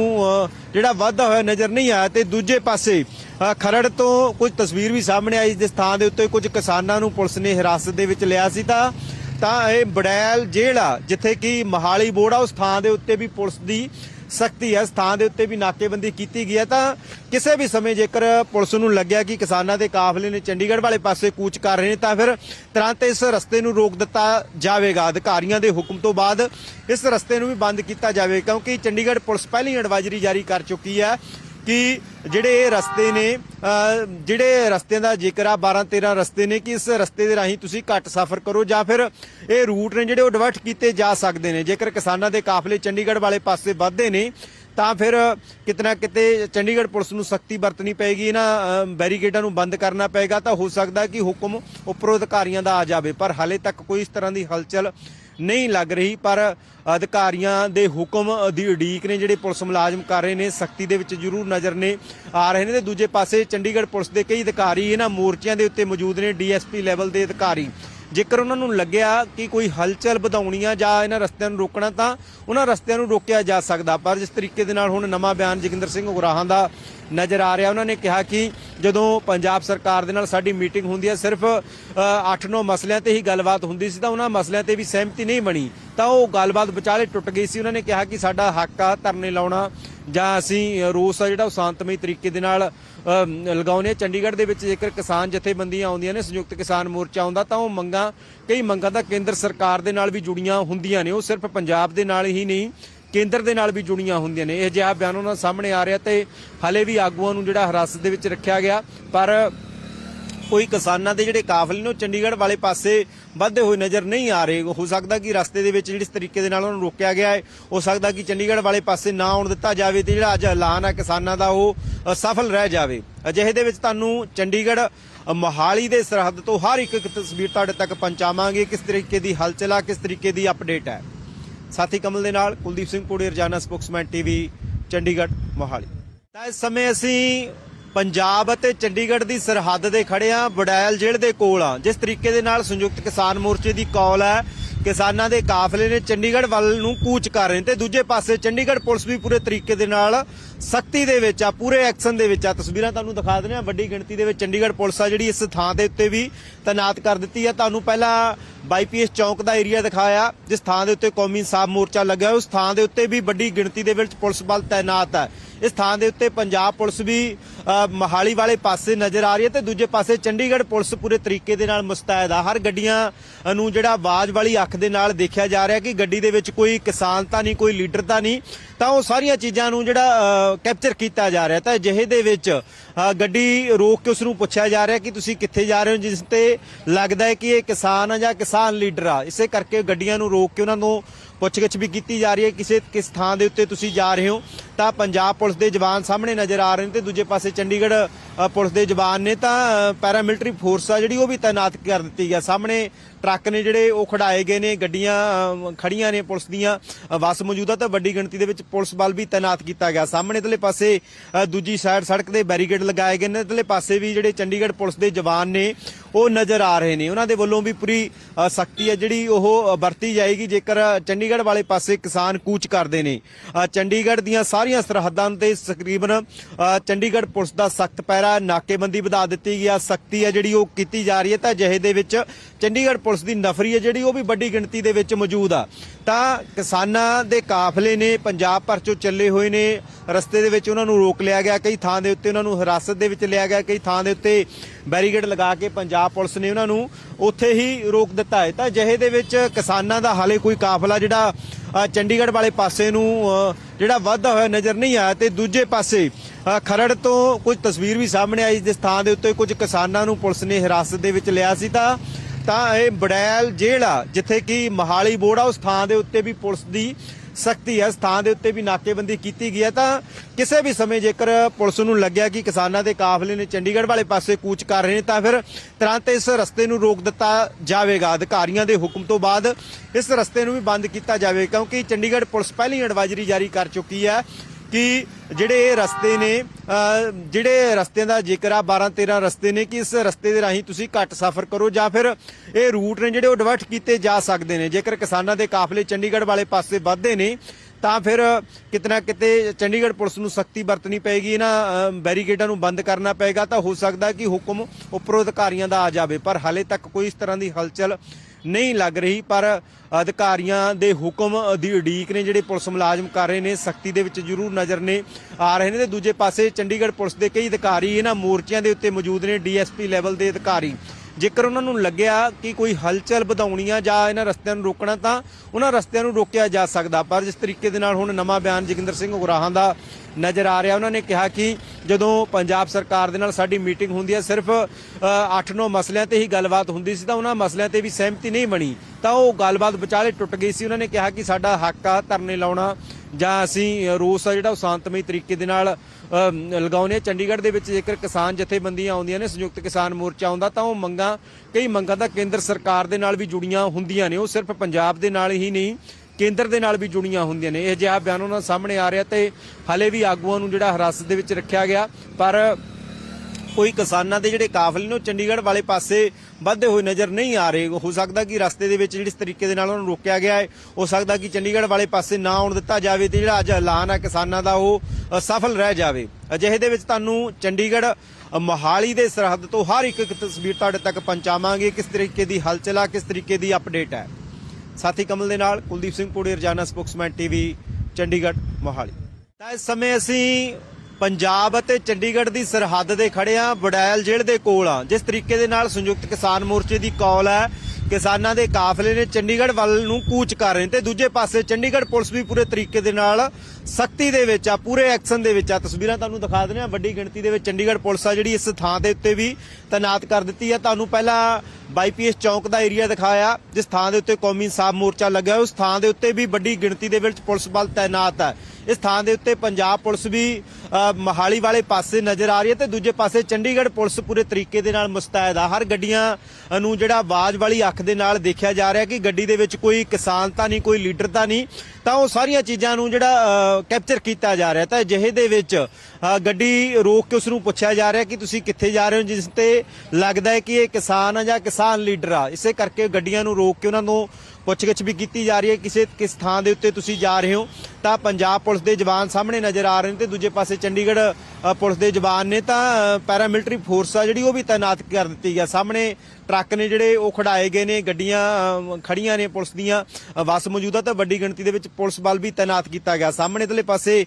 Speaker 1: ਜਿਹੜਾ ਵੱਧਦਾ ਹੋਇਆ ਨਜ਼ਰ ਨਹੀਂ ਆਇਆ ਤੇ ਦੂਜੇ ਪਾਸੇ ਖਰੜ ਤੋਂ ਕੁਝ ਤਸਵੀਰ ਵੀ ਸਾਹਮਣੇ ਆਈ, ਜਿਸ ਥਾਂ ਦੇ ਉੱਤੇ ਕੁਝ ਕਿਸਾਨਾਂ ਨੂੰ ਪੁਲਿਸ ਨੇ ਹਿਰਾਸਤ ਦੇ ਵਿੱਚ ਲਿਆ ਸੀ। ਤਾਂ ਤਾਂ ਇਹ ਬੜੈਲ ਜੇਲ੍ਹ ਆ, ਜਿੱਥੇ ਕਿ ਮਹਾਲੀ ਬੋਰਡ ਆ, ਉਸ ਥਾਂ ਦੇ ਉੱਤੇ ਵੀ ਪੁਲਿਸ ਦੀ ਸਖਤੀ ਹੈ, ਇਸ ਥਾਂ ਦੇ ਉੱਤੇ ਵੀ ਨਾਕੇਬੰਦੀ ਕੀਤੀ ਗਈ ਹੈ। ਤਾਂ ਕਿਸੇ ਵੀ ਸਮੇਂ ਜੇਕਰ ਪੁਲਿਸ ਨੂੰ ਲੱਗਿਆ ਕਿ ਕਿਸਾਨਾਂ ਦੇ ਕਾਫਲੇ ਨੇ ਚੰਡੀਗੜ੍ਹ ਵਾਲੇ ਪਾਸੇ ਕੂਚ ਕਰ ਰਹੇ ਨੇ, ਤਾਂ ਫਿਰ ਤੁਰੰਤ ਇਸ ਰਸਤੇ ਨੂੰ ਰੋਕ ਦਿੱਤਾ ਜਾਵੇਗਾ। ਅਧਿਕਾਰੀਆਂ ਦੇ ਹੁਕਮ ਤੋਂ ਬਾਅਦ ਇਸ ਰਸਤੇ ਨੂੰ ਵੀ ਬੰਦ ਕੀਤਾ ਜਾਵੇ ਕਿਉਂਕਿ ਚੰਡੀਗੜ੍ਹ ਪੁਲਿਸ ਪਹਿਲੀ ਐਡਵਾਈਜ਼ਰੀ ਜਾਰੀ ਕਰ ਚੁੱਕੀ ਹੈ। ਕਿ ਜਿਹੜੇ ਇਹ ਰਸਤੇ ਨੇ ਜਿਹੜੇ ਰਸਤਿਆਂ ਦਾ ਜ਼ਿਕਰ ਆ 12 13 ਰਸਤੇ ਨੇ, ਕਿ ਇਸ ਰਸਤੇ ਦੇ ਰਾਹੀਂ ਤੁਸੀਂ ਘੱਟ ਸਫ਼ਰ ਕਰੋ ਜਾਂ ਫਿਰ ਇਹ ਰੂਟ ਨੇ ਜਿਹੜੇ ਉਹ ਡਿਵਰਟ ਕੀਤੇ ਜਾ ਸਕਦੇ ਨੇ। ਜੇਕਰ ਕਿਸਾਨਾਂ ਦੇ ਕਾਫਲੇ ਚੰਡੀਗੜ੍ਹ ਵਾਲੇ ਪਾਸੇ ਵੱਧਦੇ ਨੇ, ਤਾਂ ਫਿਰ ਕਿਤਨਾ ਕਿਤੇ ਚੰਡੀਗੜ੍ਹ ਪੁਲਿਸ ਨੂੰ ਸਖਤੀ ਵਰਤਣੀ ਪਏਗੀ, ਇਹਨਾਂ ਬੈਰੀਕੇਡਾਂ ਨੂੰ ਬੰਦ ਕਰਨਾ ਪਏਗਾ, ਤਾਂ ਹੋ ਸਕਦਾ ਕਿ ਹੁਕਮ ਉੱਪਰੋਂ ਅਧਿਕਾਰੀਆਂ ਦਾ ਆ ਜਾਵੇ। ਪਰ ਹਾਲੇ ਤੱਕ ਕੋਈ ਇਸ ਤਰ੍ਹਾਂ ਦੀ ਹਲਚਲ ਨਹੀਂ ਲੱਗ ਰਹੀ, ਪਰ ਅਧਿਕਾਰੀਆਂ ਦੇ ਹੁਕਮ ਦੀ ਉਡੀਕ ਨੇ ਜਿਹੜੇ ਪੁਲਿਸ ਮੁਲਾਜ਼ਮ ਕਰ ਰਹੇ ਨੇ, ਸਖਤੀ ਦੇ ਵਿੱਚ ਜ਼ਰੂਰ ਨਜ਼ਰ ਨੇ, ਆ ਰਹੇ ਨੇ ਤੇ ਦੂਜੇ ਪਾਸੇ ਚੰਡੀਗੜ੍ਹ ਪੁਲਿਸ ਦੇ ਕਈ ਅਧਿਕਾਰੀ ਇਹਨਾਂ ਮੋਰਚਿਆਂ ਦੇ ਉੱਤੇ ਮੌਜੂਦ ਨੇ, ਡੀਐਸਪੀ ਲੈਵਲ ਦੇ ਅਧਿਕਾਰੀ। ਜੇਕਰ ਉਹਨਾਂ ਨੂੰ ਲੱਗਿਆ ਕਿ ਕੋਈ ਹਲਚਲ ਵਧਾਉਣੀ ਆ ਜਾਂ ਇਹਨਾਂ ਰਸਤਿਆਂ ਨੂੰ ਰੋਕਣਾ ਤਾਂ ਉਹਨਾਂ ਰਸਤਿਆਂ ਨੂੰ ਰੋਕਿਆ ਜਾ ਸਕਦਾ। ਪਰ ਜਿਸ ਤਰੀਕੇ ਦੇ ਨਾਲ ਹੁਣ ਨਵਾਂ ਬਿਆਨ ਜੋਗਿੰਦਰ ਸਿੰਘ ਉਗਰਾਹਾਂ ਦਾ ਨਜ਼ਰ ਆ ਰਿਹਾ, ਉਹਨਾਂ ਨੇ ਕਿਹਾ ਕਿ ਜਦੋਂ ਪੰਜਾਬ ਸਰਕਾਰ ਦੇ ਨਾਲ ਸਾਡੀ ਮੀਟਿੰਗ ਹੁੰਦੀ ਹੈ, ਸਿਰਫ 8-9 ਮਸਲਿਆਂ ਤੇ ਹੀ ਗੱਲਬਾਤ ਹੁੰਦੀ ਸੀ ਤਾਂ ਉਹਨਾਂ ਮਸਲਿਆਂ ਤੇ ਵੀ ਸਹਿਮਤੀ ਨਹੀਂ ਬਣੀ। ਤਾਂ ਉਹ ਗੱਲਬਾਤ ਵਿਚਾਲੇ ਟੁੱਟ ਗਈ ਸੀ। ਉਹਨਾਂ ਨੇ ਕਿਹਾ ਕਿ ਸਾਡਾ ਹੱਕ ਆ ਧਰਨੇ ਲਾਉਣਾ ਜਾਂ ਅਸੀਂ ਰੋਸ ਆ ਜਿਹੜਾ ਉਹ ਸ਼ਾਂਤਮਈ ਤਰੀਕੇ ਦੇ ਨਾਲ ਅ, ਲਗਾਉਂਦੇ ਹਾਂ ਚੰਡੀਗੜ੍ਹ ਦੇ ਵਿੱਚ ਜੇਕਰ ਕਿਸਾਨ ਜਥੇਬੰਦੀਆਂ ਆਉਂਦੀਆਂ ਨੇ ਸੰਯੁਕਤ ਕਿਸਾਨ ਮੋਰਚਾ ਆਉਂਦਾ ਤਾਂ ਉਹ ਮੰਗਾਂ ਕਈ ਮੰਗਾਂ ਤਾਂ ਕੇਂਦਰ ਸਰਕਾਰ ਦੇ ਨਾਲ ਵੀ ਜੁੜੀਆਂ ਹੁੰਦੀਆਂ ਨੇ। ਉਹ ਸਿਰਫ ਪੰਜਾਬ ਦੇ ਨਾਲ ਹੀ ਨਹੀਂ ਕੇਂਦਰ ਦੇ ਨਾਲ ਵੀ ਜੁੜੀਆਂ ਹੁੰਦੀਆਂ ਨੇ। ਇਹ ਜਿਹਾ ਬਿਆਨ ਉਹਨਾਂ ਸਾਹਮਣੇ ਆ ਰਿਹਾ ਤੇ ਹਲੇ ਵੀ ਆਗੂਆਂ ਨੂੰ ਜਿਹੜਾ ਹਿਰਾਸਤ ਦੇ ਵਿੱਚ ਰੱਖਿਆ ਗਿਆ। ਪਰ ਕੋਈ ਕਿਸਾਨਾਂ ਦੇ ਜਿਹੜੇ ਕਾਫਲੇ ਨੇ ਉਹ ਚੰਡੀਗੜ੍ਹ ਵਾਲੇ ਪਾਸੇ ਵੱਧਦੇ ਹੋਏ ਨਜ਼ਰ ਨਹੀਂ ਆ ਰਹੇ। ਹੋ ਸਕਦਾ ਕਿ ਰਸਤੇ ਦੇ ਵਿੱਚ ਜਿਹੜੇ ਤਰੀਕੇ ਦੇ ਨਾਲ ਉਹਨਾਂ ਨੂੰ ਰੋਕਿਆ ਗਿਆ ਹੈ। ਹੋ ਸਕਦਾ ਕਿ ਚੰਡੀਗੜ੍ਹ ਵਾਲੇ ਪਾਸੇ ਨਾ ਆਉਣ ਦਿੱਤਾ ਜਾਵੇ ਤੇ ਜਿਹੜਾ ਅੱਜ ਐਲਾਨ ਹੈ ਕਿਸਾਨਾਂ ਦਾ ਉਹ ਸਫਲ ਰਹਿ ਜਾਵੇ। ਅਜਿਹੇ ਦੇ ਵਿੱਚ ਤੁਹਾਨੂੰ ਚੰਡੀਗੜ੍ਹ ਮੋਹਾਲੀ ਦੇ ਸਰਹੱਦ ਤੋਂ ਹਰ ਇੱਕ ਤਸਵੀਰ ਤੁਹਾਡੇ ਤੱਕ ਪਹੁੰਚਾਵਾਂਗੇ। ਕਿਸ ਤਰੀਕੇ ਦੀ ਹਲਚਲ ਆ, ਕਿਸ ਤਰੀਕੇ ਦੀ ਅਪਡੇਟ ਹੈ ਸਾਥੀ ਕਮਲ ਦੇ ਨਾਲ ਕੁਲਦੀਪ ਸਿੰਘ ਪੂੜੀ ਰਜਾਨਾ ਸਪੋਕਸਮੈਨ ਟੀਵੀ, ਚੰਡੀਗੜ੍ਹ, ਮੋਹਾਲੀ। ਤਾਂ ਇਸ ਸਮੇਂ ਅਸੀਂ ਪੰਜਾਬ ਅਤੇ ਚੰਡੀਗੜ੍ਹ ਦੀ ਸਰਹੱਦ ਦੇ ਖੜੇ ਆ ਬੜੈਲ ਜੇਲ੍ਹ ਦੇ ਕੋਲ ਆ ਜਿਸ ਤਰੀਕੇ ਦੇ ਨਾਲ ਸੰਯੁਕਤ ਕਿਸਾਨ ਮੋਰਚੇ ਦੀ ਕਾਲ ਹੈ, ਕਿਸਾਨਾਂ ਦੇ ਕਾਫਲੇ ਨੇ ਚੰਡੀਗੜ੍ਹ ਵੱਲ ਨੂੰ ਕੂਚ ਕਰ ਰਹੇ ਨੇ ਤੇ ਦੂਜੇ ਪਾਸੇ ਚੰਡੀਗੜ੍ਹ ਪੁਲਿਸ ਵੀ ਪੂਰੇ ਤਰੀਕੇ ਦੇ ਨਾਲ ਸਖਤੀ ਦੇ ਵਿੱਚ ਆ, ਪੂਰੇ ਐਕਸ਼ਨ ਦੇ ਵਿੱਚ ਆ। ਤਸਵੀਰਾਂ ਤੁਹਾਨੂੰ ਦਿਖਾ ਦਿੰਦੇ ਆ ਵੱਡੀ ਗਿਣਤੀ ਦੇ ਵਿੱਚ ਚੰਡੀਗੜ੍ਹ ਪੁਲਿਸ ਆ ਜਿਹੜੀ ਇਸ ਥਾਂ ਦੇ ਉੱਤੇ ਵੀ ਤਾਇਨਾਤ ਕਰ ਦਿੱਤੀ ਆ। ਤੁਹਾਨੂੰ ਪਹਿਲਾਂ ਬਾਈਪੀਐਸ ਚੌਂਕ ਦਾ ਏਰੀਆ ਦਿਖਾਇਆ, ਜਿਸ ਥਾਂ ਦੇ ਉੱਤੇ ਕੌਮੀ ਇਨਸਾਫ ਮੋਰਚਾ ਲੱਗਾ ਉਸ ਥਾਂ ਦੇ ਉੱਤੇ ਵੀ ਵੱਡੀ ਗਿਣਤੀ ਦੇ ਵਿੱਚ ਪੁਲਿਸ ਬਲ ਤਾਇਨਾਤ ਹੈ। ਇਸ ਥਾਂ ਦੇ ਉੱਤੇ ਪੰਜਾਬ ਪੁਲਿਸ ਵੀ ਮੋਹਾਲੀ ਵਾਲੇ ਪਾਸੇ ਨਜ਼ਰ ਆ ਰਹੀ ਹੈ ਤੇ ਦੂਜੇ ਪਾਸੇ ਚੰਡੀਗੜ੍ਹ ਪੁਲਿਸ ਪੂਰੇ ਤਰੀਕੇ ਦੇ ਨਾਲ ਮੁਸਤੈਦ ਆ। ਹਰ ਗੱਡੀਆਂ ਨੂੰ ਜਿਹੜਾ ਆਵਾਜ਼ ਵਾਲੀ ਅੱਖ ਦੇ ਨਾਲ ਦੇਖਿਆ ਜਾ ਰਿਹਾ ਕਿ ਗੱਡੀ ਦੇ ਵਿੱਚ ਕੋਈ ਕਿਸਾਨ ਤਾਂ ਨਹੀਂ, ਕੋਈ ਲੀਡਰ ਤਾਂ ਨਹੀਂ, ਤਾਂ ਉਹ ਸਾਰੀਆਂ ਚੀਜ਼ਾਂ ਨੂੰ ਜਿਹੜਾ ਕੈਪਚਰ ਕੀਤਾ ਜਾ ਰਿਹਾ ਤਾਂ ਅਜਿਹੇ ਦੇ ਵਿੱਚ ਗੱਡੀ ਰੋਕ ਕੇ ਉਸ ਨੂੰ ਪੁੱਛਿਆ ਜਾ ਰਿਹਾ ਕਿ ਤੁਸੀਂ ਕਿੱਥੇ ਜਾ ਰਹੇ ਹੋ, ਜਿਸ ਤੇ ਲੱਗਦਾ ਹੈ ਕਿ ਇਹ ਕਿਸਾਨ ਆ ਜਾਂ ਕਿਸਾਨ ਲੀਡਰ ਆ। ਇਸੇ ਕਰਕੇ ਗੱਡੀਆਂ ਨੂੰ ਰੋਕ ਕੇ ਉਹਨਾਂ ਨੂੰ ਪੁੱਛਗਿੱਛ ਵੀ ਕੀਤੀ ਜਾ ਰਹੀ ਹੈ, ਕਿਸੇ, ਕਿਸ ਥਾਂ ਦੇ ਉੱਤੇ ਤੁਸੀਂ ਜਾ ਰਹੇ ਹੋ। ਤਾਂ ਪੰਜਾਬ ਪੁਲਿਸ ਦੇ ਜਵਾਨ ਸਾਹਮਣੇ ਨਜ਼ਰ ਆ ਰਹੇ ਨੇ ਤੇ ਦੂਜੇ ਪਾਸੇ ਚੰਡੀਗੜ੍ਹ ਪੁਲਿਸ ਦੇ ਜਵਾਨ ਨੇ ਤਾਂ ਪੈਰਾਮਿਲਟਰੀ ਫੋਰਸ ਆ ਜਿਹੜੀ, ਉਹ ਵੀ ਤਾਇਨਾਤ ਕਰ ਦਿੱਤੀ ਹੈ ਸਾਹਮਣੇ ਟਰੱਕ ਨੇ ਜਿਹੜੇ ਉਹ ਖੜਾਏ ਗਏ ਨੇ ਗੱਡੀਆਂ ਅਮ, ਖੜੀਆਂ ਨੇ ਪੁਲਿਸ ਦੀਆਂ ਅ, ਮੌਜੂਦਾ ਤਾਂ ਵੱਡੀ ਗਿਣਤੀ ਦੇ ਵਿੱਚ ਪੁਲਿਸ ਬਲ ਵੀ ਤਾਇਨਾਤ ਕੀਤਾ ਗਿਆ। ਸਾਹਮਣੇ ਇਧਰਲੇ ਪਾਸੇ ਦੂਜੀ ਸਾਈਡ ਸੜਕ ਦੇ ਬੈਰੀਕੇਡ ਲਗਾਏ ਗਏ ਨੇ ਇਧਰਲੇ ਪਾਸੇ ਵੀ ਜਿਹੜੇ ਚੰਡੀਗੜ੍ਹ ਪੁਲਿਸ ਦੇ ਜਵਾਨ ਨੇ ਉਹ ਨਜ਼ਰ ਆ ਰਹੇ ਨੇ। ਉਹਨਾਂ ਦੇ ਵੱਲੋਂ ਵੀ ਪੂਰੀ ਸਖਤੀ ਹੈ ਜਿਹੜੀ ਉਹ ਵਰਤੀ ਜਾਏਗੀ। ਜੇਕਰ ਚੰਡੀਗੜ੍ਹ ਵਾਲੇ ਪਾਸੇ ਕਿਸਾਨ ਕੂਚ ਕਰਦੇ ਨੇ ਚੰਡੀਗੜ੍ਹ ਦੀਆਂ ਸਾਰੀਆਂ ਸਰਹੱਦਾਂ ਤੇ ਤਕਰੀਬਨ ਚੰਡੀਗੜ੍ਹ ਪੁਲਿਸ ਦਾ ਸਖਤ ਪੈਰਾ ਨਾਕੇਬੰਦੀ ਵਧਾ ਦਿੱਤੀ ਗਈ ਆ ਸਖਤੀ ਹੈ ਜਿਹੜੀ ਉਹ ਕੀਤੀ ਜਾ ਰਹੀ ਹੈ ਤਾਂ ਜਿਹੇ ਦੇ ਵਿੱਚ ਚੰਡੀਗੜ੍ਹ ਪੁਲਿਸ ਦੀ ਨਫਰੀ ਹੈ ਜਿਹੜੀ ਉਹ ਵੀ ਵੱਡੀ ਗਿਣਤੀ ਦੇ ਵਿੱਚ ਮੌਜੂਦ ਆ। ਤਾਂ ਕਿਸਾਨਾਂ ਦੇ ਕਾਫਲੇ ਨੇ, ਪੰਜਾਬ ਭਰ ਚੋਂ ਚੱਲੇ ਹੋਏ ਨੇ, ਰਸਤੇ ਦੇ ਵਿੱਚ ਉਹਨਾਂ ਨੂੰ ਰੋਕ ਲਿਆ ਗਿਆ, ਕਈ ਥਾਂ ਦੇ ਉੱਤੇ ਉਹਨਾਂ ਨੂੰ ਹਿਰਾਸਤ ਦੇ ਵਿੱਚ ਲਿਆ ਗਿਆ, ਕਈ ਥਾਂ ਦੇ ਉੱਤੇ ਬੈਰੀਗੇਡ ਲਗਾ ਕੇ ਪੰਜਾਬ ਪੁਲਿਸ ਨੇ ਉਹਨਾਂ ਨੂੰ ਉੱਥੇ ਹੀ ਰੋਕ ਦਿੱਤਾ ਹੈ। ਤਾਂ ਜਿਹੇ ਦੇ ਵਿੱਚ ਕਿਸਾਨਾਂ ਦਾ ਹਾਲੇ ਕੋਈ ਕਾਫਲਾ ਜਿਹੜਾ ਚੰਡੀਗੜ੍ਹ ਵਾਲੇ ਪਾਸੇ ਨੂੰ ਜਿਹੜਾ ਵੱਧਦਾ ਹੋਇਆ ਨਜ਼ਰ ਨਹੀਂ ਆਇਆ ਤੇ ਦੂਜੇ ਪਾਸੇ ਖਰੜ ਤੋਂ ਕੁਝ ਤਸਵੀਰ ਵੀ ਸਾਹਮਣੇ ਆਈ, ਜਿਸ ਥਾਂ ਦੇ ਉੱਤੇ ਕੁਝ ਕਿਸਾਨਾਂ ਨੂੰ ਪੁਲਿਸ ਨੇ ਹਿਰਾਸਤ ਦੇ ਵਿੱਚ ਲਿਆ ਸੀ। ਤਾਂ ਤਾਂ ਇਹ ਬੜੈਲ ਜੇਲ੍ਹ ਆ, ਜਿੱਥੇ ਕਿ ਮਹਾਲੀ ਬੋਰਡ ਆ, ਉਸ ਥਾਂ ਦੇ ਉੱਤੇ ਵੀ ਪੁਲਿਸ ਦੀ ਸਖਤੀ ਹੈ, ਇਸ ਥਾਂ ਦੇ ਉੱਤੇ ਵੀ ਨਾਕੇਬੰਦੀ ਕੀਤੀ ਗਈ ਹੈ। ਤਾਂ ਕਿਸੇ ਵੀ ਸਮੇਂ ਜੇਕਰ ਪੁਲਿਸ ਨੂੰ ਲੱਗਿਆ ਕਿ ਕਿਸਾਨਾਂ ਦੇ ਕਾਫਲੇ ਨੇ ਚੰਡੀਗੜ੍ਹ ਵਾਲੇ ਪਾਸੇ ਕੂਚ ਕਰ ਰਹੇ ਨੇ, ਤਾਂ ਫਿਰ ਤੁਰੰਤ ਇਸ ਰਸਤੇ ਨੂੰ ਰੋਕ ਦਿੱਤਾ ਜਾਵੇਗਾ। ਅਧਿਕਾਰੀਆਂ ਦੇ ਹੁਕਮ ਤੋਂ ਬਾਅਦ ਇਸ ਰਸਤੇ ਨੂੰ ਵੀ ਬੰਦ ਕੀਤਾ ਜਾਵੇ ਕਿਉਂਕਿ ਚੰਡੀਗੜ੍ਹ ਪੁਲਿਸ ਪਹਿਲੀ ਐਡਵਾਈਜ਼ਰੀ ਜਾਰੀ ਕਰ ਚੁੱਕੀ ਹੈ। ਕਿ ਜਿਹੜੇ ਇਹ ਰਸਤੇ ਨੇ ਜਿਹੜੇ ਰਸਤਿਆਂ ਦਾ ਜ਼ਿਕਰ ਆ 12 13 ਰਸਤੇ ਨੇ, ਕਿ ਇਸ ਰਸਤੇ ਦੇ ਰਾਹੀਂ ਤੁਸੀਂ ਘੱਟ ਸਫ਼ਰ ਕਰੋ ਜਾਂ ਫਿਰ ਇਹ ਰੂਟ ਨੇ ਜਿਹੜੇ ਉਹ ਡਿਵਰਟ ਕੀਤੇ ਜਾ ਸਕਦੇ ਨੇ। ਜੇਕਰ ਕਿਸਾਨਾਂ ਦੇ ਕਾਫਲੇ ਚੰਡੀਗੜ੍ਹ ਵਾਲੇ ਪਾਸੇ ਵੱਧਦੇ ਨੇ, ਤਾਂ ਫਿਰ ਕਿਤਨਾ ਕਿਤੇ ਚੰਡੀਗੜ੍ਹ ਪੁਲਿਸ ਨੂੰ ਸਖਤੀ ਵਰਤਣੀ ਪਏਗੀ, ਇਹਨਾਂ ਬੈਰੀਕੇਡਾਂ ਨੂੰ ਬੰਦ ਕਰਨਾ ਪਏਗਾ, ਤਾਂ ਹੋ ਸਕਦਾ ਕਿ ਹੁਕਮ ਉੱਪਰੋਂ ਅਧਿਕਾਰੀਆਂ ਦਾ ਆ ਜਾਵੇ। ਪਰ ਹਾਲੇ ਤੱਕ ਕੋਈ ਇਸ ਤਰ੍ਹਾਂ ਦੀ ਹਲਚਲ ਨਹੀਂ ਲੱਗ ਰਹੀ, ਪਰ ਅਧਿਕਾਰੀਆਂ ਦੇ ਹੁਕਮ ਦੀ ਉਡੀਕ ਨੇ, ਜਿਹੜੇ ਪੁਲਿਸ ਮੁਲਾਜ਼ਮ ਕਰ ਰਹੇ ਨੇ, ਸਖਤੀ ਦੇ ਵਿੱਚ ਜ਼ਰੂਰ ਨਜ਼ਰ ਨੇ, ਆ ਰਹੇ ਨੇ। ਤੇ ਦੂਜੇ ਪਾਸੇ ਚੰਡੀਗੜ੍ਹ ਪੁਲਿਸ ਦੇ ਕਈ ਅਧਿਕਾਰੀ ਇਹਨਾਂ ਮੋਰਚਿਆਂ ਦੇ ਉੱਤੇ ਮੌਜੂਦ ਨੇ, ਡੀਐਸਪੀ ਲੈਵਲ ਦੇ ਅਧਿਕਾਰੀ। ਜੇਕਰ ਉਹਨਾਂ ਨੂੰ ਲੱਗਿਆ ਕਿ ਕੋਈ ਹਲਚਲ ਵਧਾਉਣੀ ਆ ਜਾਂ ਇਹਨਾਂ ਰਸਤਿਆਂ ਨੂੰ ਰੋਕਣਾ, ਤਾਂ ਉਹਨਾਂ ਰਸਤਿਆਂ ਨੂੰ ਰੋਕਿਆ ਜਾ ਸਕਦਾ। ਪਰ ਜਿਸ ਤਰੀਕੇ ਦੇ ਨਾਲ ਹੁਣ ਨਵਾਂ ਬਿਆਨ ਜੋਗਿੰਦਰ ਸਿੰਘ ਉਗਰਾਹਾਂ ਦਾ ਨਜ਼ਰ ਆ ਰਿਹਾ, ਉਹਨਾਂ ਨੇ ਕਿਹਾ ਕਿ ਜਦੋਂ ਪੰਜਾਬ ਸਰਕਾਰ ਦੇ ਨਾਲ ਸਾਡੀ ਮੀਟਿੰਗ ਹੁੰਦੀ ਹੈ ਸਿਰਫ 8-9 ਮਸਲਿਆਂ ਤੇ ਹੀ ਗੱਲਬਾਤ ਹੁੰਦੀ ਸੀ, ਤਾਂ ਉਹਨਾਂ ਮਸਲਿਆਂ ਤੇ ਵੀ ਸਹਿਮਤੀ ਨਹੀਂ ਬਣੀ। ਤਾਂ ਉਹ ਗੱਲਬਾਤ ਵਿਚਾਲੇ ਟੁੱਟ ਗਈ ਸੀ। ਉਹਨਾਂ ਨੇ ਕਿਹਾ ਕਿ ਸਾਡਾ ਹੱਕ ਆ ਧਰਨੇ ਲਾਉਣਾ, ਜਾਂ ਅਸੀਂ ਰੋਸ ਆ ਜਿਹੜਾ ਉਹ ਸ਼ਾਂਤਮਈ ਤਰੀਕੇ ਦੇ ਨਾਲ ਅ, ਲਗਾਉਣੇ ਚੰਡੀਗੜ੍ਹ ਦੇ ਵਿੱਚ ਜੇਕਰ ਕਿਸਾਨ ਜਥੇਬੰਦੀਆਂ ਆਉਂਦੀਆਂ ਨੇ ਸੰਯੁਕਤ ਕਿਸਾਨ ਮੋਰਚਾ ਆਉਂਦਾ ਤਾਂ ਉਹ ਮੰਗਾਂ ਕਈ ਮੰਗਾਂ ਤਾਂ ਕੇਂਦਰ ਸਰਕਾਰ ਦੇ ਨਾਲ ਵੀ ਜੁੜੀਆਂ ਹੁੰਦੀਆਂ ਨੇ। ਉਹ ਸਿਰਫ ਪੰਜਾਬ ਦੇ ਨਾਲ ਹੀ ਨਹੀਂ ਕੇਂਦਰ ਦੇ ਨਾਲ ਵੀ ਜੁੜੀਆਂ ਹੁੰਦੀਆਂ ਨੇ। ਇਹ ਜਿਹਾ ਬਿਆਨ ਉਹਨਾਂ ਸਾਹਮਣੇ ਆ ਰਿਹਾ ਤੇ ਹਲੇ ਵੀ ਆਗੂਆਂ ਨੂੰ ਜਿਹੜਾ ਹਿਰਾਸਤ ਦੇ ਵਿੱਚ ਰੱਖਿਆ ਗਿਆ। ਪਰ ਕੋਈ ਕਿਸਾਨਾਂ ਦੇ ਜਿਹੜੇ ਕਾਫਲੇ ਨੇ ਉਹ ਚੰਡੀਗੜ੍ਹ ਵਾਲੇ ਪਾਸੇ ਵੱਧਦੇ ਹੋਏ ਨਜ਼ਰ ਨਹੀਂ ਆ ਰਹੇ। ਹੋ ਸਕਦਾ ਕਿ ਰਸਤੇ ਦੇ ਵਿੱਚ ਜਿਹੜੀ ਇਸ ਤਰੀਕੇ ਦੇ ਨਾਲ ਉਹਨਾਂ ਨੂੰ ਰੋਕਿਆ ਗਿਆ ਹੈ। ਹੋ ਸਕਦਾ ਕਿ ਚੰਡੀਗੜ੍ਹ ਵਾਲੇ ਪਾਸੇ ਨਾ ਆਉਣ ਦਿੱਤਾ ਜਾਵੇ ਤੇ ਜਿਹੜਾ ਅੱਜ ਐਲਾਨ ਹੈ ਕਿਸਾਨਾਂ ਦਾ ਉਹ ਸਫਲ ਰਹਿ ਜਾਵੇ। ਅਜਿਹੇ ਦੇ ਵਿੱਚ ਤੁਹਾਨੂੰ ਚੰਡੀਗੜ੍ਹ ਮੋਹਾਲੀ ਦੇ ਸਰਹੱਦ ਤੋਂ ਹਰ ਇੱਕ ਇੱਕ ਤਸਵੀਰ ਤੁਹਾਡੇ ਤੱਕ ਪਹੁੰਚਾਵਾਂਗੇ। ਕਿਸ ਤਰੀਕੇ ਦੀ ਹਲਚਲ ਆ, ਕਿਸ ਤਰੀਕੇ ਦੀ ਅਪਡੇਟ ਹੈ ਸਾਥੀ ਕਮਲ ਦੇ ਨਾਲ ਕੁਲਦੀਪ ਸਿੰਘ ਪੂੜੀ, ਰਜਾਨਾ ਸਪੋਕਸਮੈਨ ਟੀਵੀ, ਚੰਡੀਗੜ੍ਹ, ਮੋਹਾਲੀ। ਤਾਂ ਇਸ ਸਮੇਂ ਅਸੀਂ ਪੰਜਾਬ ਅਤੇ ਚੰਡੀਗੜ੍ਹ ਦੀ ਸਰਹੱਦ ਦੇ ਖੜੇ ਆ ਬੜੈਲ ਜੇਲ੍ਹ ਦੇ ਕੋਲ ਆ ਜਿਸ ਤਰੀਕੇ ਦੇ ਨਾਲ ਸੰਯੁਕਤ ਕਿਸਾਨ ਮੋਰਚੇ ਦੀ ਕਾਲ ਹੈ, ਕਿਸਾਨਾਂ ਦੇ ਕਾਫਲੇ ਨੇ ਚੰਡੀਗੜ੍ਹ ਵੱਲ ਨੂੰ ਕੂਚ ਕਰ ਰਹੇ ਨੇ ਤੇ ਦੂਜੇ ਪਾਸੇ ਚੰਡੀਗੜ੍ਹ ਪੁਲਿਸ ਵੀ ਪੂਰੇ ਤਰੀਕੇ ਦੇ ਨਾਲ ਸਖਤੀ ਦੇ ਵਿੱਚ ਆ, ਪੂਰੇ ਐਕਸ਼ਨ ਦੇ ਵਿੱਚ ਆ। ਤਸਵੀਰਾਂ ਤੁਹਾਨੂੰ ਦਿਖਾ ਦਿੰਦੇ ਆ ਵੱਡੀ ਗਿਣਤੀ ਦੇ ਵਿੱਚ ਚੰਡੀਗੜ੍ਹ ਪੁਲਿਸ ਆ, ਜਿਹੜੀ ਇਸ ਥਾਂ ਦੇ ਉੱਤੇ ਵੀ ਤਾਇਨਾਤ ਕਰ ਦਿੱਤੀ ਆ ਤੁਹਾਨੂੰ ਪਹਿਲਾਂ ਬਾਈਪੀਐਸ ਚੌਂਕ ਦਾ ਏਰੀਆ ਦਿਖਾਇਆ, ਜਿਸ ਥਾਂ ਦੇ ਉੱਤੇ ਕੌਮੀ ਇਨਸਾਫ ਮੋਰਚਾ ਲੱਗਾ ਉਸ ਥਾਂ ਦੇ ਉੱਤੇ ਵੀ ਵੱਡੀ ਗਿਣਤੀ ਦੇ ਵਿੱਚ ਪੁਲਿਸ ਬਲ ਤਾਇਨਾਤ ਹੈ। ਇਸ ਥਾਂ ਦੇ ਉੱਤੇ ਪੰਜਾਬ ਪੁਲਿਸ ਵੀ ਅ, ਮਹਾਲੀ ਵਾਲੇ ਪਾਸੇ ਨਜ਼ਰ ਆ ਰਹੀ ਹੈ ਤੇ ਦੂਜੇ ਪਾਸੇ ਚੰਡੀਗੜ੍ਹ ਪੁਲਿਸ ਪੂਰੇ ਤਰੀਕੇ ਦੇ ਨਾਲ ਮੁਸਤੈਦ ਆ। ਹਰ ਗੱਡੀਆਂ ਨੂੰ ਜਿਹੜਾ ਆਵਾਜ਼ ਵਾਲੀ ਅੱਖ ਦੇ ਨਾਲ ਦੇਖਿਆ ਜਾ ਰਿਹਾ ਕਿ ਗੱਡੀ ਦੇ ਵਿੱਚ ਕੋਈ ਕਿਸਾਨ ਤਾਂ ਨਹੀਂ ਕੋਈ ਲੀਡਰ ਤਾਂ ਨਹੀਂ ਤਾਂ ਉਹ ਸਾਰੀਆਂ ਚੀਜ਼ਾਂ ਨੂੰ ਜਿਹੜਾ ਕੈਪਚਰ ਕੀਤਾ ਜਾ ਰਿਹਾ ਤਾਂ ਅਜਿਹੇ ਦੇ ਵਿੱਚ ਗੱਡੀ ਰੋਕ ਕੇ ਉਸ ਨੂੰ ਪੁੱਛਿਆ ਜਾ ਰਿਹਾ ਕਿ ਤੁਸੀਂ ਕਿੱਥੇ ਜਾ ਰਹੇ ਹੋ ਜਿਸ ਤੇ ਲੱਗਦਾ ਹੈ ਕਿ ਇਹ ਕਿਸਾਨ ਆ ਜਾਂ ਕਿਸਾਨ ਲੀਡਰ ਆ। ਇਸੇ ਕਰਕੇ ਗੱਡੀਆਂ ਨੂੰ ਰੋਕ ਕੇ ਉਹਨਾਂ ਨੂੰ ਪੁੱਛਗਿੱਛ ਵੀ ਕੀਤੀ ਜਾ ਰਹੀ ਹੈ। ਕਿਸੇ, ਕਿਸ ਥਾਂ ਦੇ ਉੱਤੇ ਤੁਸੀਂ ਜਾ ਰਹੇ ਹੋ? ਤਾਂ ਪੰਜਾਬ ਪੁਲਿਸ ਦੇ ਜਵਾਨ ਸਾਹਮਣੇ ਨਜ਼ਰ ਆ ਰਹੇ ਨੇ ਤੇ ਦੂਜੇ ਪਾਸੇ ਚੰਡੀਗੜ੍ਹ ਪੁਲਿਸ ਦੇ ਜਵਾਨ ਨੇ ਤਾਂ ਪੈਰਾਮਿਲਟਰੀ ਫੋਰਸ ਆ ਜਿਹੜੀ ਉਹ ਵੀ ਤਾਇਨਾਤ ਕਰ ਦਿੱਤੀ ਗਿਆ ਸਾਹਮਣੇ ਟਰੱਕ ਨੇ ਜਿਹੜੇ ਉਹ ਖੜਾਏ ਗਏ ਨੇ ਗੱਡੀਆਂ ਅ, ਖੜੀਆਂ ਨੇ ਪੁਲਿਸ ਦੀਆਂ ਅ, ਮੌਜੂਦਾ ਤਾਂ ਵੱਡੀ ਗਿਣਤੀ ਦੇ ਵਿੱਚ ਪੁਲਿਸ ਬਲ ਵੀ ਤਾਇਨਾਤ ਕੀਤਾ ਗਿਆ। ਸਾਹਮਣੇ ਇਧਰਲੇ ਪਾਸੇ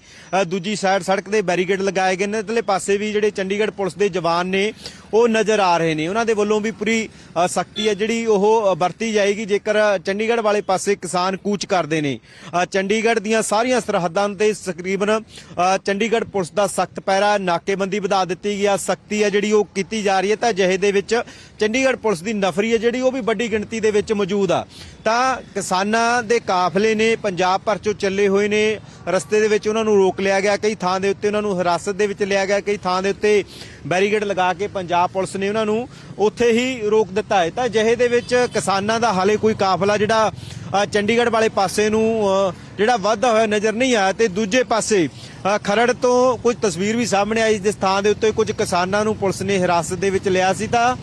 Speaker 1: ਦੂਜੀ ਸਾਈਡ ਸੜਕ ਦੇ ਬੈਰੀਕੇਡ ਲਗਾਏ ਗਏ ਨੇ ਇਧਰਲੇ ਪਾਸੇ ਵੀ ਜਿਹੜੇ ਚੰਡੀਗੜ੍ਹ ਪੁਲਿਸ ਦੇ ਜਵਾਨ ਨੇ ਉਹ ਨਜ਼ਰ ਆ ਰਹੇ ਨੇ। ਉਹਨਾਂ ਦੇ ਵੱਲੋਂ ਵੀ ਪੂਰੀ ਸਖਤੀ ਹੈ ਜਿਹੜੀ ਉਹ ਵਰਤੀ ਜਾਏਗੀ। ਜੇਕਰ ਚੰਡੀਗੜ੍ਹ ਵਾਲੇ ਪਾਸੇ ਕਿਸਾਨ ਕੂਚ ਕਰਦੇ ਨੇ ਚੰਡੀਗੜ੍ਹ ਦੀਆਂ ਸਾਰੀਆਂ ਸਰਹੱਦਾਂ ਤੇ ਤਕਰੀਬਨ ਚੰਡੀਗੜ੍ਹ ਪੁਲਿਸ ਦਾ ਸਖਤ ਪੈਰਾ ਨਾਕੇਬੰਦੀ ਵਧਾ ਦਿੱਤੀ ਗਿਆ। ਸਖਤੀ ਹੈ ਜਿਹੜੀ ਉਹ ਕੀਤੀ ਜਾ ਰਹੀ ਹੈ ਤਾਂ ਅਜਿਹੇ ਦੇ ਵਿੱਚ ਚੰਡੀਗੜ੍ਹ ਪੁਲਿਸ ਦੀ ਨਫਰੀ ਹੈ ਜਿਹੜੀ ਉਹ ਵੀ ਵੱਡੀ ਗਿਣਤੀ ਦੇ ਵਿੱਚ ਮੌਜੂਦ ਆ। ਤਾਂ ਕਿਸਾਨਾਂ ਦੇ ਕਾਫਲੇ ਨੇ, ਪੰਜਾਬ ਭਰ ਚੋਂ ਚੱਲੇ ਹੋਏ ਨੇ, ਰਸਤੇ ਦੇ ਵਿੱਚ ਉਹਨਾਂ ਨੂੰ ਰੋਕ ਲਿਆ ਗਿਆ, ਕਈ ਥਾਂ ਦੇ ਉੱਤੇ ਉਹਨਾਂ ਨੂੰ ਹਿਰਾਸਤ ਦੇ ਵਿੱਚ ਲਿਆ ਗਿਆ, ਕਈ ਥਾਂ ਦੇ ਉੱਤੇ ਬੈਰੀਗੇਡ ਲਗਾ ਕੇ ਪੰਜਾਬ ਪੁਲਿਸ ਨੇ ਉਹਨਾਂ ਨੂੰ ਉੱਥੇ ਹੀ ਰੋਕ ਦਿੱਤਾ ਹੈ। ਤਾਂ ਅਜਿਹੇ ਦੇ ਵਿੱਚ ਕਿਸਾਨਾਂ ਦਾ ਹਾਲੇ ਕੋਈ ਕਾਫਲਾ ਜਿਹੜਾ ਚੰਡੀਗੜ੍ਹ ਵਾਲੇ ਪਾਸੇ ਨੂੰ ਜਿਹੜਾ ਵੱਧਦਾ ਹੋਇਆ ਨਜ਼ਰ ਨਹੀਂ ਆਇਆ ਤੇ ਦੂਜੇ ਪਾਸੇ ਖਰੜ ਤੋਂ ਕੁਝ ਤਸਵੀਰ ਵੀ ਸਾਹਮਣੇ ਆਈ, ਜਿਸ ਥਾਂ ਦੇ ਉੱਤੇ ਕੁਝ ਕਿਸਾਨਾਂ ਨੂੰ ਪੁਲਿਸ ਨੇ ਹਿਰਾਸਤ ਦੇ ਵਿੱਚ ਲਿਆ ਸੀ। ਤਾਂ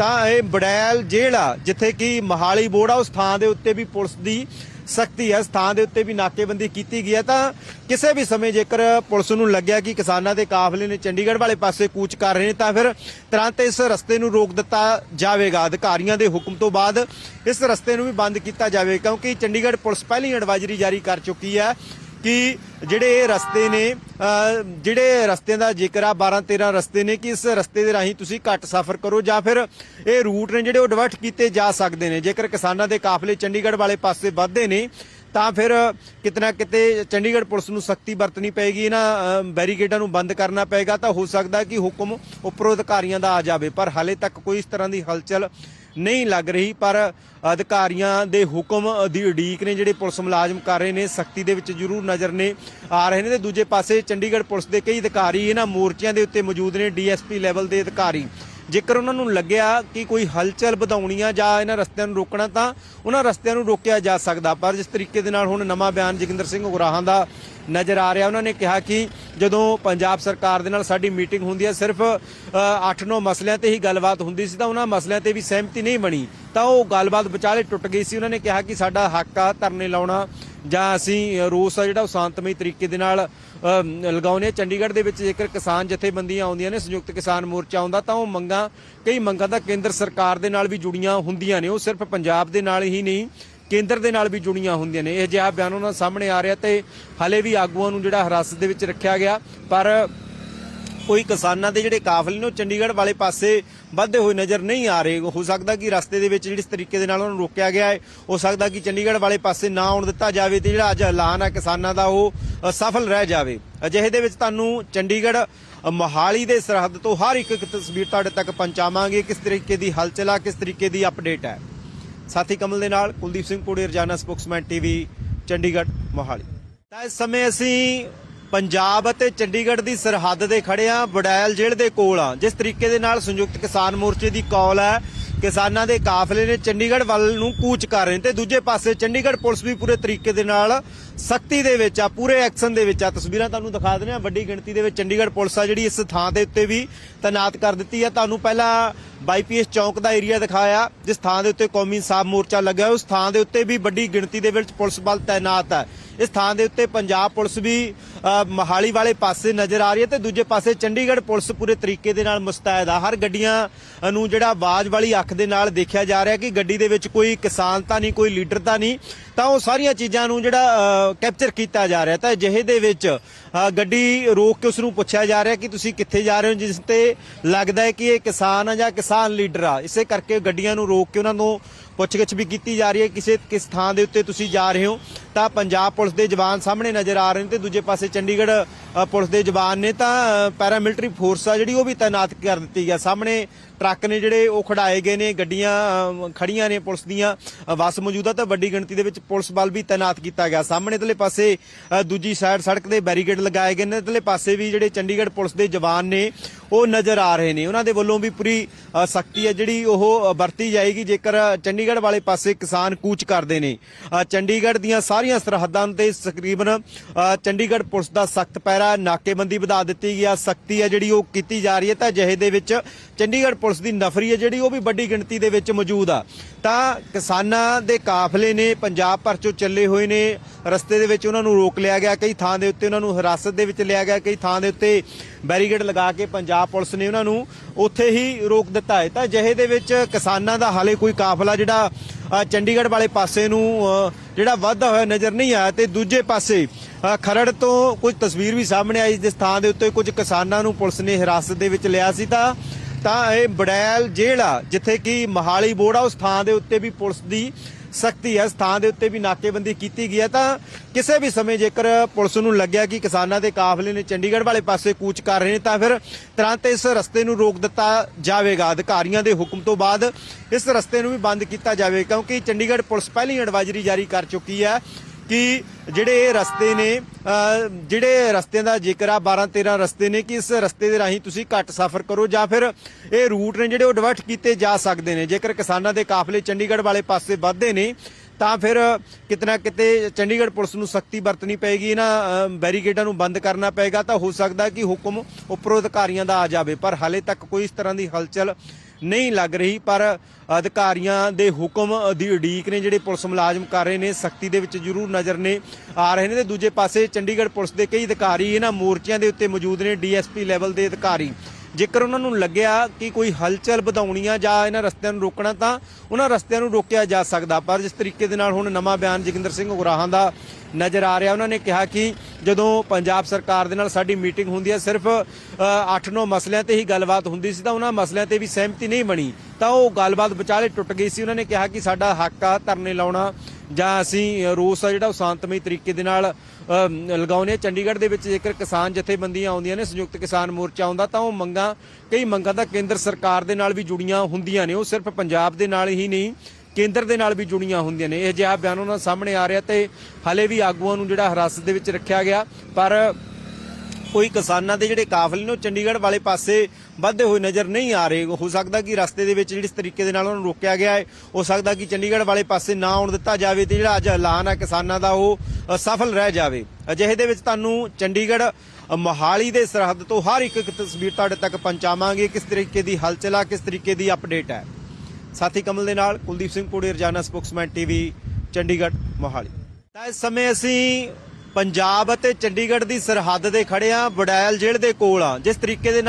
Speaker 1: ਤਾਂ ਇਹ ਬੜੈਲ ਜੇਲ੍ਹ ਆ, ਜਿੱਥੇ ਕਿ ਮਹਾਲੀ ਬੋਰਡ ਆ, ਉਸ ਥਾਂ ਦੇ ਉੱਤੇ ਵੀ ਪੁਲਿਸ ਦੀ ਸਖਤੀ ਹੈ ਇਸ ਥਾਂ ਦੇ ਉੱਤੇ ਵੀ ਨਾਕੇਬੰਦੀ ਕੀਤੀ ਗਈ ਹੈ ਤਾਂ ਕਿਸੇ ਵੀ ਸਮੇਂ ਜੇਕਰ ਪੁਲਿਸ ਨੂੰ ਲੱਗਿਆ ਕਿ ਕਿਸਾਨਾਂ ਦੇ ਕਾਫਲੇ ਨੇ ਚੰਡੀਗੜ੍ਹ ਵਾਲੇ ਪਾਸੇ ਕੂਚ ਕਰ ਰਹੇ ਨੇ, ਤਾਂ ਫਿਰ ਤੁਰੰਤ ਇਸ ਰਸਤੇ ਨੂੰ ਰੋਕ ਦਿੱਤਾ ਜਾਵੇਗਾ। ਅਧਿਕਾਰੀਆਂ ਦੇ ਹੁਕਮ ਤੋਂ ਬਾਅਦ ਇਸ ਰਸਤੇ ਨੂੰ ਵੀ ਬੰਦ ਕੀਤਾ ਜਾਵੇ ਕਿਉਂਕਿ ਚੰਡੀਗੜ੍ਹ ਪੁਲਿਸ ਪਹਿਲੀ ਐਡਵਾਈਜ਼ਰੀ ਜਾਰੀ ਕਰ ਚੁੱਕੀ ਹੈ ਕਿ ਜਿਹੜੇ ਇਹ ਰਸਤੇ ਨੇ ਜਿਹੜੇ ਰਸਤਿਆਂ ਦਾ ਜ਼ਿਕਰ ਆ 12 13 ਰਸਤੇ ਨੇ, ਕਿ ਇਸ ਰਸਤੇ ਦੇ ਰਾਹੀਂ ਤੁਸੀਂ ਘੱਟ ਸਫ਼ਰ ਕਰੋ ਜਾਂ ਫਿਰ ਇਹ ਰੂਟ ਨੇ ਜਿਹੜੇ ਉਹ ਡਿਵਰਟ ਕੀਤੇ ਜਾ ਸਕਦੇ ਨੇ। ਜੇਕਰ ਕਿਸਾਨਾਂ ਦੇ ਕਾਫਲੇ ਚੰਡੀਗੜ੍ਹ ਵਾਲੇ ਪਾਸੇ ਵੱਧਦੇ ਨੇ, ਤਾਂ ਫਿਰ ਕਿਤਨਾ ਕਿਤੇ ਚੰਡੀਗੜ੍ਹ ਪੁਲਿਸ ਨੂੰ ਸਖਤੀ ਵਰਤਣੀ ਪਏਗੀ, ਇਹਨਾਂ ਬੈਰੀਕੇਡਾਂ ਨੂੰ ਬੰਦ ਕਰਨਾ ਪਏਗਾ, ਤਾਂ ਹੋ ਸਕਦਾ ਕਿ ਹੁਕਮ ਉੱਪਰੋਂ ਅਧਿਕਾਰੀਆਂ ਦਾ ਆ ਜਾਵੇ। ਪਰ ਹਾਲੇ ਤੱਕ ਕੋਈ ਇਸ ਤਰ੍ਹਾਂ ਦੀ ਹਲਚਲ ਨਹੀਂ ਲੱਗ ਰਹੀ, ਪਰ ਅਧਿਕਾਰੀਆਂ ਦੇ ਹੁਕਮ ਦੀ ਉਡੀਕ ਨੇ ਜਿਹੜੇ ਪੁਲਿਸ ਮੁਲਾਜ਼ਮ ਕਰ ਰਹੇ ਨੇ, ਸਖਤੀ ਦੇ ਵਿੱਚ ਜ਼ਰੂਰ ਨਜ਼ਰ ਨੇ, ਆ ਰਹੇ ਨੇ ਤੇ ਦੂਜੇ ਪਾਸੇ ਚੰਡੀਗੜ੍ਹ ਪੁਲਿਸ ਦੇ ਕਈ ਅਧਿਕਾਰੀ ਇਹਨਾਂ ਮੋਰਚਿਆਂ ਦੇ ਉੱਤੇ ਮੌਜੂਦ ਨੇ, ਡੀਐਸਪੀ ਲੈਵਲ ਦੇ ਅਧਿਕਾਰੀ। ਜੇਕਰ ਉਹਨਾਂ ਨੂੰ ਲੱਗਿਆ ਕਿ ਕੋਈ ਹਲਚਲ ਵਧਾਉਣੀ ਆ ਜਾਂ ਇਹਨਾਂ ਰਸਤਿਆਂ ਨੂੰ ਰੋਕਣਾ, ਤਾਂ ਉਹਨਾਂ ਰਸਤਿਆਂ ਨੂੰ ਰੋਕਿਆ ਜਾ ਸਕਦਾ। ਪਰ ਜਿਸ ਤਰੀਕੇ ਦੇ ਨਾਲ ਹੁਣ ਨਵਾਂ ਬਿਆਨ ਜੋਗਿੰਦਰ ਸਿੰਘ ਉਗਰਾਹਾਂ ਦਾ ਨਜ਼ਰ ਆ ਰਿਹਾ। ਉਹਨਾਂ ਨੇ ਕਿਹਾ ਕਿ ਜਦੋਂ ਪੰਜਾਬ ਸਰਕਾਰ ਦੇ ਨਾਲ ਸਾਡੀ ਮੀਟਿੰਗ ਹੁੰਦੀ ਹੈ ਸਿਰਫ 8-9 ਮਸਲਿਆਂ ਤੇ ਹੀ ਗੱਲਬਾਤ ਹੁੰਦੀ ਸੀ ਤਾਂ ਉਹਨਾਂ ਮਸਲਿਆਂ ਤੇ ਵੀ ਸਹਿਮਤੀ ਨਹੀਂ ਬਣੀ। ਤਾਂ ਉਹ ਗੱਲਬਾਤ ਵਿਚਾਲੇ ਟੁੱਟ ਗਈ ਸੀ। ਉਹਨਾਂ ਨੇ ਕਿਹਾ ਕਿ ਸਾਡਾ ਹੱਕ ਆ ਧਰਨੇ ਲਾਉਣਾ ਜਾਂ ਅਸੀਂ ਰੋਸ ਆ ਜਿਹੜਾ ਉਹ ਸ਼ਾਂਤਮਈ ਤਰੀਕੇ ਦੇ ਨਾਲ ਅ, ਲਗਾਉਂਦੇ ਹਾਂ। ਚੰਡੀਗੜ੍ਹ ਦੇ ਵਿੱਚ ਜੇਕਰ ਕਿਸਾਨ ਜਥੇਬੰਦੀਆਂ ਆਉਂਦੀਆਂ ਨੇ ਸੰਯੁਕਤ ਕਿਸਾਨ ਮੋਰਚਾ ਆਉਂਦਾ ਤਾਂ ਉਹ ਮੰਗਾਂ ਕਈ ਮੰਗਾਂ ਤਾਂ ਕੇਂਦਰ ਸਰਕਾਰ ਦੇ ਨਾਲ ਵੀ ਜੁੜੀਆਂ ਹੁੰਦੀਆਂ ਨੇ। ਉਹ ਸਿਰਫ ਪੰਜਾਬ ਦੇ ਨਾਲ ਹੀ ਨਹੀਂ ਕੇਂਦਰ ਦੇ ਨਾਲ ਵੀ ਜੁੜੀਆਂ ਹੁੰਦੀਆਂ ਨੇ। ਇਹ ਜਿਹਾ ਬਿਆਨ ਉਹਨਾਂ ਸਾਹਮਣੇ ਆ ਰਿਹਾ ਤੇ ਹਲੇ ਵੀ ਆਗੂਆਂ ਨੂੰ ਜਿਹੜਾ ਹਿਰਾਸਤ ਦੇ ਵਿੱਚ ਰੱਖਿਆ ਗਿਆ। ਪਰ ਕੋਈ ਕਿਸਾਨਾਂ ਦੇ ਜਿਹੜੇ ਕਾਫਲੇ ਨੇ ਉਹ ਚੰਡੀਗੜ੍ਹ ਵਾਲੇ ਪਾਸੇ ਵੱਧਦੇ ਹੋਏ ਨਜ਼ਰ ਨਹੀਂ ਆ ਰਹੇ। ਹੋ ਸਕਦਾ ਕਿ ਰਸਤੇ ਦੇ ਵਿੱਚ ਜਿਸ ਤਰੀਕੇ ਦੇ ਨਾਲ ਉਹਨਾਂ ਨੂੰ ਰੋਕਿਆ ਗਿਆ ਹੈ। ਹੋ ਸਕਦਾ ਕਿ ਚੰਡੀਗੜ੍ਹ ਵਾਲੇ ਪਾਸੇ ਨਾ ਆਉਣ ਦਿੱਤਾ ਜਾਵੇ ਤੇ ਜਿਹੜਾ ਅੱਜ ਐਲਾਨ ਹੈ ਕਿਸਾਨਾਂ ਦਾ ਉਹ ਸਫਲ ਰਹਿ ਜਾਵੇ। ਅਜਿਹੇ ਦੇ ਵਿੱਚ ਤੁਹਾਨੂੰ ਚੰਡੀਗੜ੍ਹ ਮੋਹਾਲੀ ਦੇ ਸਰਹੱਦ ਤੋਂ ਹਰ ਇੱਕ ਇੱਕ ਤਸਵੀਰ ਤੁਹਾਡੇ ਤੱਕ ਪਹੁੰਚਾਵਾਂਗੇ। ਕਿਸ ਤਰੀਕੇ ਦੀ ਹਲਚਲ ਆ, ਕਿਸ ਤਰੀਕੇ ਦੀ ਅਪਡੇਟ ਹੈ? ਸਾਥੀ ਕਮਲ ਦੇ ਨਾਲ ਕੁਲਦੀਪ ਸਿੰਘ ਪੂੜੀ, ਰਜਾਨਾ ਸਪੋਕਸਮੈਨ ਟੀਵੀ, ਚੰਡੀਗੜ੍ਹ, ਮੋਹਾਲੀ। ਤਾਂ ਇਸ ਸਮੇਂ ਅਸੀਂ ਪੰਜਾਬ ਅਤੇ ਚੰਡੀਗੜ੍ਹ ਦੀ ਸਰਹੱਦ ਦੇ ਖੜੇ ਆ ਬੜੈਲ ਜੇਲ੍ਹ ਦੇ ਕੋਲ ਆ ਜਿਸ ਤਰੀਕੇ ਦੇ ਨਾਲ ਸੰਯੁਕਤ ਕਿਸਾਨ ਮੋਰਚੇ ਦੀ ਕਾਲ ਹੈ ਕਿਸਾਨਾਂ ਦੇ ਕਾਫਲੇ ਨੇ ਚੰਡੀਗੜ੍ਹ ਵੱਲ ਨੂੰ ਕੂਚ ਕਰ ਰਹੇ ਨੇ ਤੇ ਦੂਜੇ ਪਾਸੇ ਚੰਡੀਗੜ੍ਹ ਪੁਲਿਸ ਵੀ ਪੂਰੇ ਤਰੀਕੇ ਦੇ ਨਾਲ ਸਖਤੀ ਦੇ ਵਿੱਚ ਆ, ਪੂਰੇ ਐਕਸ਼ਨ ਦੇ ਵਿੱਚ ਆ। ਤਸਵੀਰਾਂ ਤੁਹਾਨੂੰ ਦਿਖਾ ਦਿੰਦੇ ਆ ਵੱਡੀ ਗਿਣਤੀ ਦੇ ਵਿੱਚ ਚੰਡੀਗੜ੍ਹ ਪੁਲਿਸ ਆ ਜਿਹੜੀ ਇਸ ਥਾਂ ਦੇ ਉੱਤੇ ਵੀ ਤਾਇਨਾਤ ਕਰ ਦਿੱਤੀ ਆ। ਤੁਹਾਨੂੰ ਪਹਿਲਾਂ ਬਾਈਪੀਐਸ ਚੌਂਕ ਦਾ ਏਰੀਆ ਦਿਖਾਇਆ। ਜਿਸ ਥਾਂ ਦੇ ਉੱਤੇ ਕੌਮੀ ਇਨਸਾਫ ਮੋਰਚਾ ਲੱਗਿਆ। ਉਸ ਥਾਂ ਦੇ ਉੱਤੇ ਵੀ ਵੱਡੀ ਗਿਣਤੀ ਦੇ ਵਿੱਚ ਪੁਲਿਸ ਬਲ ਤਾਇਨਾਤ ਆ। ਇਸ ਥਾਂ ਦੇ ਉੱਤੇ ਪੰਜਾਬ ਪੁਲਿਸ ਵੀ ਅ, ਮੋਹਾਲੀ ਵਾਲੇ ਪਾਸੇ ਨਜ਼ਰ ਆ ਰਹੀ ਹੈ ਤੇ ਦੂਜੇ ਪਾਸੇ ਚੰਡੀਗੜ੍ਹ ਪੁਲਿਸ ਪੂਰੇ ਤਰੀਕੇ ਦੇ ਨਾਲ ਮੁਸਤੈਦ ਆ। ਹਰ ਗੱਡੀਆਂ ਨੂੰ ਜਿਹੜਾ ਆਵਾਜ਼ ਵਾਲੀ ਅੱਖ ਦੇ ਨਾਲ ਦੇਖਿਆ ਜਾ ਰਿਹਾ ਕਿ ਗੱਡੀ ਦੇ ਵਿੱਚ ਕੋਈ ਕਿਸਾਨ ਤਾਂ ਨਹੀਂ ਕੋਈ ਲੀਡਰ ਤਾਂ ਨਹੀਂ ਤਾਂ ਉਹ ਸਾਰੀਆਂ ਚੀਜ਼ਾਂ ਨੂੰ ਜਿਹੜਾ ਕੈਪਚਰ ਕੀਤਾ ਜਾ ਰਿਹਾ ਤਾਂ ਅਜਿਹੇ ਦੇ ਵਿੱਚ ਗੱਡੀ ਰੋਕ ਕੇ ਉਸ ਨੂੰ ਪੁੱਛਿਆ ਜਾ ਰਿਹਾ ਕਿ ਤੁਸੀਂ ਕਿੱਥੇ ਜਾ ਰਹੇ ਹੋ ਜਿਸ ਤੇ ਲੱਗਦਾ ਹੈ ਕਿ ਇਹ ਕਿਸਾਨ ਆ ਜਾਂ ਕਿਸਾਨ ਲੀਡਰ ਆ। ਇਸੇ ਕਰਕੇ ਗੱਡੀਆਂ ਨੂੰ ਰੋਕ ਕੇ ਉਹਨਾਂ ਨੂੰ ਪੁੱਛਗਿੱਛ ਵੀ ਕੀਤੀ ਜਾ ਰਹੀ ਹੈ ਕਿਸੇ ਕਿਸ ਥਾਂ ਦੇ ਉੱਤੇ ਤੁਸੀਂ ਜਾ ਰਹੇ ਹੋ। ਤਾਂ ਪੰਜਾਬ ਪੁਲਿਸ ਦੇ ਜਵਾਨ ਸਾਹਮਣੇ ਨਜ਼ਰ ਆ ਰਹੇ ਨੇ ਤੇ ਦੂਜੇ ਪਾਸੇ ਚੰਡੀਗੜ੍ਹ ਪੁਲਿਸ ਦੇ ਜਵਾਨ ਨੇ ਤਾਂ ਪੈਰਾਮਿਲਟਰੀ ਫੋਰਸ ਆ ਜਿਹੜੀ ਉਹ ਵੀ ਤਾਇਨਾਤ ਕਰ ਦਿੱਤੀ ਹੈ ਸਾਹਮਣੇ ਟਰੱਕ ਨੇ ਜਿਹੜੇ ਉਹ ਖੜਾਏ ਗਏ ਨੇ ਗੱਡੀਆਂ ਅ, ਖੜੀਆਂ ਨੇ ਪੁਲਿਸ ਦੀਆਂ ਅ, ਮੌਜੂਦਾ ਤਾਂ ਵੱਡੀ ਗਿਣਤੀ ਦੇ ਵਿੱਚ ਪੁਲਿਸ ਬਲ ਵੀ ਤਾਇਨਾਤ ਕੀਤਾ ਗਿਆ। ਸਾਹਮਣੇ ਇਧਰਲੇ ਪਾਸੇ ਦੂਜੀ ਸਾਈਡ ਸੜਕ ਦੇ ਬੈਰੀਕੇਡ ਲਗਾਏ ਗਏ ਨੇ। ਇਧਰਲੇ ਪਾਸੇ ਵੀ ਜਿਹੜੇ ਚੰਡੀਗੜ੍ਹ ਪੁਲਿਸ ਦੇ ਜਵਾਨ ਨੇ ਉਹ ਨਜ਼ਰ ਆ ਰਹੇ ਨੇ। ਉਹਨਾਂ ਦੇ ਵੱਲੋਂ ਵੀ ਪੂਰੀ ਸਖਤੀ ਹੈ ਜਿਹੜੀ ਉਹ ਵਰਤੀ ਜਾਏਗੀ। ਜੇਕਰ ਚੰਡੀਗੜ੍ਹ ਵਾਲੇ ਪਾਸੇ ਕਿਸਾਨ ਕੂਚ ਕਰਦੇ ਨੇ ਚੰਡੀਗੜ੍ਹ ਦੀਆਂ ਸਾਰੀਆਂ ਸਰਹੱਦਾਂ ਤੇ ਤਕਰੀਬਨ ਚੰਡੀਗੜ੍ਹ ਪੁਲਿਸ ਦਾ ਸਖਤ ਪੈਰਾ ਨਾਕੇਬੰਦੀ ਵਧਾ ਦਿੱਤੀ ਗਿਆ। ਸਖਤੀ ਹੈ ਜਿਹੜੀ ਉਹ ਕੀਤੀ ਜਾ ਰਹੀ ਹੈ। ਤਾਂ ਅਜਿਹੇ ਦੇ ਵਿੱਚ ਚੰਡੀਗੜ੍ਹ ਪੁਲਿਸ ਦੀ ਨਫਰੀ ਹੈ ਜਿਹੜੀ ਉਹ ਵੀ ਵੱਡੀ ਗਿਣਤੀ ਦੇ ਵਿੱਚ ਮੌਜੂਦ ਆ। ਤਾਂ ਕਿਸਾਨਾਂ ਦੇ ਕਾਫਲੇ ਨੇ, ਪੰਜਾਬ ਭਰ ਚੋਂ ਚੱਲੇ ਹੋਏ ਨੇ। ਰਸਤੇ ਦੇ ਵਿੱਚ ਉਹਨਾਂ ਨੂੰ ਰੋਕ ਲਿਆ ਗਿਆ, ਕਈ ਥਾਂ ਦੇ ਉੱਤੇ ਉਹਨਾਂ ਨੂੰ ਹਿਰਾਸਤ ਦੇ ਵਿੱਚ ਲਿਆ ਗਿਆ, ਕਈ ਥਾਂ ਦੇ ਉੱਤੇ ਬੈਰੀਗੇਡ ਲਗਾ ਕੇ ਪੰਜਾਬ ਪੁਲਿਸ ਨੇ ਉਹਨਾਂ ਨੂੰ ਉੱਥੇ ਹੀ ਰੋਕ ਦਿੱਤਾ ਹੈ। ਤਾਂ ਅਜਿਹੇ ਦੇ ਵਿੱਚ ਕਿਸਾਨਾਂ ਦਾ ਹਾਲੇ ਕੋਈ ਕਾਫਲਾ ਜਿਹੜਾ ਚੰਡੀਗੜ੍ਹ ਵਾਲੇ ਪਾਸੇ ਨੂੰ ਜਿਹੜਾ ਵੱਧਦਾ ਹੋਇਆ ਨਜ਼ਰ ਨਹੀਂ ਆਇਆ ਤੇ ਦੂਜੇ ਪਾਸੇ ਖਰੜ ਤੋਂ ਕੁਝ ਤਸਵੀਰ ਵੀ ਸਾਹਮਣੇ ਆਈ ਜਿਸ ਥਾਂ ਦੇ ਉੱਤੇ ਕੁਝ ਕਿਸਾਨਾਂ ਨੂੰ ਪੁਲਿਸ ਨੇ ਹਿਰਾਸਤ ਦੇ ਵਿੱਚ ਲਿਆ ਸੀ ਤਾਂ ਤਾਂ ਇਹ ਬੜੈਲ ਜੇਲ੍ਹ ਆ, ਜਿੱਥੇ ਕਿ ਮਹਾਲੀ ਬੋਰਡ ਆ, ਉਸ ਥਾਂ ਦੇ ਉੱਤੇ ਵੀ ਪੁਲਿਸ ਦੀ ਸਖਤੀ ਹੈ ਇਸ ਥਾਂ ਦੇ ਉੱਤੇ ਵੀ ਨਾਕੇਬੰਦੀ ਕੀਤੀ ਗਈ ਹੈ, ਤਾਂ ਕਿਸੇ ਵੀ ਸਮੇਂ ਜੇਕਰ ਪੁਲਿਸ ਨੂੰ ਲੱਗਿਆ ਕਿ ਕਿਸਾਨਾਂ ਦੇ ਕਾਫਲੇ ਨੇ ਚੰਡੀਗੜ੍ਹ ਵਾਲੇ ਪਾਸੇ ਕੂਚ ਕਰ ਰਹੇ ਨੇ, ਤਾਂ ਫਿਰ ਤੁਰੰਤ ਇਸ ਰਸਤੇ ਨੂੰ ਰੋਕ ਦਿੱਤਾ ਜਾਵੇਗਾ। ਅਧਿਕਾਰੀਆਂ ਦੇ ਹੁਕਮ ਤੋਂ ਬਾਅਦ ਇਸ ਰਸਤੇ ਨੂੰ ਵੀ ਬੰਦ ਕੀਤਾ ਜਾਵੇ ਕਿਉਂਕਿ ਚੰਡੀਗੜ੍ਹ ਪੁਲਿਸ ਪਹਿਲੀ ਐਡਵਾਈਜ਼ਰੀ ਜਾਰੀ ਕਰ ਚੁੱਕੀ ਹੈ। ਕਿ ਜਿਹੜੇ ਇਹ ਰਸਤੇ ਨੇ ਜਿਹੜੇ ਰਸਤਿਆਂ ਦਾ ਜ਼ਿਕਰ ਆ 12 13 ਰਸਤੇ ਨੇ, ਕਿ ਇਸ ਰਸਤੇ ਦੇ ਰਾਹੀਂ ਤੁਸੀਂ ਘੱਟ ਸਫ਼ਰ ਕਰੋ ਜਾਂ ਫਿਰ ਇਹ ਰੂਟ ਨੇ ਜਿਹੜੇ ਉਹ ਡਿਵਰਟ ਕੀਤੇ ਜਾ ਸਕਦੇ ਨੇ। ਜੇਕਰ ਕਿਸਾਨਾਂ ਦੇ ਕਾਫਲੇ ਚੰਡੀਗੜ੍ਹ ਵਾਲੇ ਪਾਸੇ ਵੱਧਦੇ ਨੇ, ਤਾਂ ਫਿਰ ਕਿਤਨਾ ਕਿਤੇ ਚੰਡੀਗੜ੍ਹ ਪੁਲਿਸ ਨੂੰ ਸਖਤੀ ਵਰਤਣੀ ਪਏਗੀ, ਇਹਨਾਂ ਬੈਰੀਕੇਡਾਂ ਨੂੰ ਬੰਦ ਕਰਨਾ ਪਏਗਾ, ਤਾਂ ਹੋ ਸਕਦਾ ਕਿ ਹੁਕਮ ਉੱਪਰੋਂ ਅਧਿਕਾਰੀਆਂ ਦਾ ਆ ਜਾਵੇ, ਪਰ ਹਾਲੇ ਤੱਕ ਕੋਈ ਇਸ ਤਰ੍ਹਾਂ ਦੀ ਹਲਚਲ ਨਹੀਂ ਲੱਗ ਰਹੀ, ਪਰ ਅਧਿਕਾਰੀਆਂ ਦੇ ਹੁਕਮ ਦੀ ਉਡੀਕ ਨੇ, ਜਿਹੜੇ ਪੁਲਿਸ ਮੁਲਾਜ਼ਮ ਕਰ ਰਹੇ ਨੇ, ਸਖਤੀ ਦੇ ਵਿੱਚ ਜ਼ਰੂਰ ਨਜ਼ਰ ਨੇ, ਆ ਰਹੇ ਨੇ। ਤੇ ਦੂਜੇ ਪਾਸੇ ਚੰਡੀਗੜ੍ਹ ਪੁਲਿਸ ਦੇ ਕਈ ਅਧਿਕਾਰੀ ਇਹਨਾਂ ਮੋਰਚਿਆਂ ਦੇ ਉੱਤੇ ਮੌਜੂਦ ਨੇ, ਡੀਐਸਪੀ ਲੈਵਲ ਦੇ ਅਧਿਕਾਰੀ। ਜੇਕਰ ਉਹਨਾਂ ਨੂੰ ਲੱਗਿਆ ਕਿ ਕੋਈ ਹਲਚਲ ਵਧਾਉਣੀ ਆ ਜਾਂ ਇਹਨਾਂ ਰਸਤਿਆਂ ਨੂੰ ਰੋਕਣਾ ਤਾਂ ਉਹਨਾਂ ਰਸਤਿਆਂ ਨੂੰ ਰੋਕਿਆ ਜਾ ਸਕਦਾ। ਪਰ ਜਿਸ ਤਰੀਕੇ ਦੇ ਨਾਲ ਹੁਣ ਨਵਾਂ ਬਿਆਨ ਜੋਗਿੰਦਰ ਸਿੰਘ ਉਗਰਾਹਾਂ ਦਾ ਨਜ਼ਰ ਆ ਰਿਹਾ, ਉਹਨਾਂ ਨੇ ਕਿਹਾ ਕਿ ਜਦੋਂ ਪੰਜਾਬ ਸਰਕਾਰ ਦੇ ਨਾਲ ਸਾਡੀ ਮੀਟਿੰਗ ਹੁੰਦੀ ਹੈ, ਸਿਰਫ 8-9 ਮਸਲਿਆਂ ਤੇ ਹੀ ਗੱਲਬਾਤ ਹੁੰਦੀ ਸੀ ਤਾਂ ਉਹਨਾਂ ਮਸਲਿਆਂ ਤੇ ਵੀ ਸਹਿਮਤੀ ਨਹੀਂ ਬਣੀ। ਤਾਂ ਉਹ ਗੱਲਬਾਤ ਵਿਚਾਲੇ ਟੁੱਟ ਗਈ ਸੀ। ਉਹਨਾਂ ਨੇ ਕਿਹਾ ਕਿ ਸਾਡਾ ਹੱਕ ਆ ਧਰਨੇ ਲਾਉਣਾ ਜਾਂ ਅਸੀਂ ਰੋਸ ਆ ਜਿਹੜਾ ਉਹ ਸ਼ਾਂਤਮਈ ਤਰੀਕੇ ਦੇ ਨਾਲ ਲਗਾਉਂਦੇ ਆ। ਚੰਡੀਗੜ੍ਹ ਦੇ ਵਿੱਚ ਜੇਕਰ ਕਿਸਾਨ ਜਥੇਬੰਦੀਆਂ ਆਉਂਦੀਆਂ ਨੇ, ਸੰਯੁਕਤ ਕਿਸਾਨ ਮੋਰਚਾ ਆਉਂਦਾ, ਤਾਂ ਉਹ ਮੰਗਾਂ, ਕਈ ਮੰਗਾਂ ਤਾਂ ਕੇਂਦਰ ਸਰਕਾਰ ਦੇ ਨਾਲ ਵੀ ਜੁੜੀਆਂ ਹੁੰਦੀਆਂ ਨੇ। ਉਹ ਸਿਰਫ ਪੰਜਾਬ ਦੇ ਨਾਲ ਹੀ ਨਹੀਂ, ਕੇਂਦਰ ਦੇ ਨਾਲ ਵੀ ਜੁੜੀਆਂ ਹੁੰਦੀਆਂ ਨੇ। ਇਹ ਜਿਹਾ ਬਿਆਨ ਉਹਨਾਂ ਸਾਹਮਣੇ ਆ ਰਿਹਾ ਤੇ ਹਲੇ ਵੀ ਆਗੂਆਂ ਨੂੰ ਜਿਹੜਾ ਹਿਰਾਸਤ ਦੇ ਵਿੱਚ ਰੱਖਿਆ ਗਿਆ। ਪਰ ਕੋਈ ਕਿਸਾਨਾਂ ਦੇ ਜਿਹੜੇ ਕਾਫਲੇ ਨੇ ਉਹ ਚੰਡੀਗੜ੍ਹ ਵਾਲੇ ਪਾਸੇ ਵੱਧਦੇ ਹੋਏ ਨਜ਼ਰ ਨਹੀਂ ਆ ਰਹੇ। ਹੋ ਸਕਦਾ ਕਿ ਰਸਤੇ ਦੇ ਵਿੱਚ ਜਿਹੜੀ ਇਸ ਤਰੀਕੇ ਦੇ ਨਾਲ ਉਹਨਾਂ ਨੂੰ ਰੋਕਿਆ ਗਿਆ ਹੈ। ਹੋ ਸਕਦਾ ਕਿ ਚੰਡੀਗੜ੍ਹ ਵਾਲੇ ਪਾਸੇ ਨਾ ਆਉਣ ਦਿੱਤਾ ਜਾਵੇ ਤੇ ਜਿਹੜਾ ਅੱਜ ਐਲਾਨ ਹੈ ਕਿਸਾਨਾਂ ਦਾ ਉਹ ਸਫਲ ਰਹਿ ਜਾਵੇ। ਅਜਿਹੇ ਦੇ ਵਿੱਚ ਤੁਹਾਨੂੰ ਚੰਡੀਗੜ੍ਹ ਮੋਹਾਲੀ ਦੇ ਸਰਹੱਦ ਤੋਂ ਹਰ ਇੱਕ ਇੱਕ ਤਸਵੀਰ ਤੁਹਾਡੇ ਤੱਕ ਪਹੁੰਚਾਵਾਂਗੇ। ਕਿਸ ਤਰੀਕੇ ਦੀ ਹਲਚਲ ਆ, ਕਿਸ ਤਰੀਕੇ ਦੀ ਅਪਡੇਟ ਹੈ? ਸਾਥੀ ਕਮਲ ਦੇ ਨਾਲ ਕੁਲਦੀਪ ਸਿੰਘ ਪੂੜੀ ਰਜਾਨਾ ਸਪੋਕਸਮੈਨ ਟੀਵੀ, ਚੰਡੀਗੜ੍ਹ, ਮੋਹਾਲੀ। ਤਾਂ ਇਸ ਸਮੇਂ ਅਸੀਂ ਪੰਜਾਬ ਅਤੇ ਚੰਡੀਗੜ੍ਹ ਦੀ ਸਰਹੱਦ ਦੇ ਖੜੇ ਆ ਵਡੈਲ ਜੇਲ੍ਹ ਦੇ ਕੋਲ ਆ। ਜਿਸ ਤਰੀਕੇ ਦੇ ਨਾਲ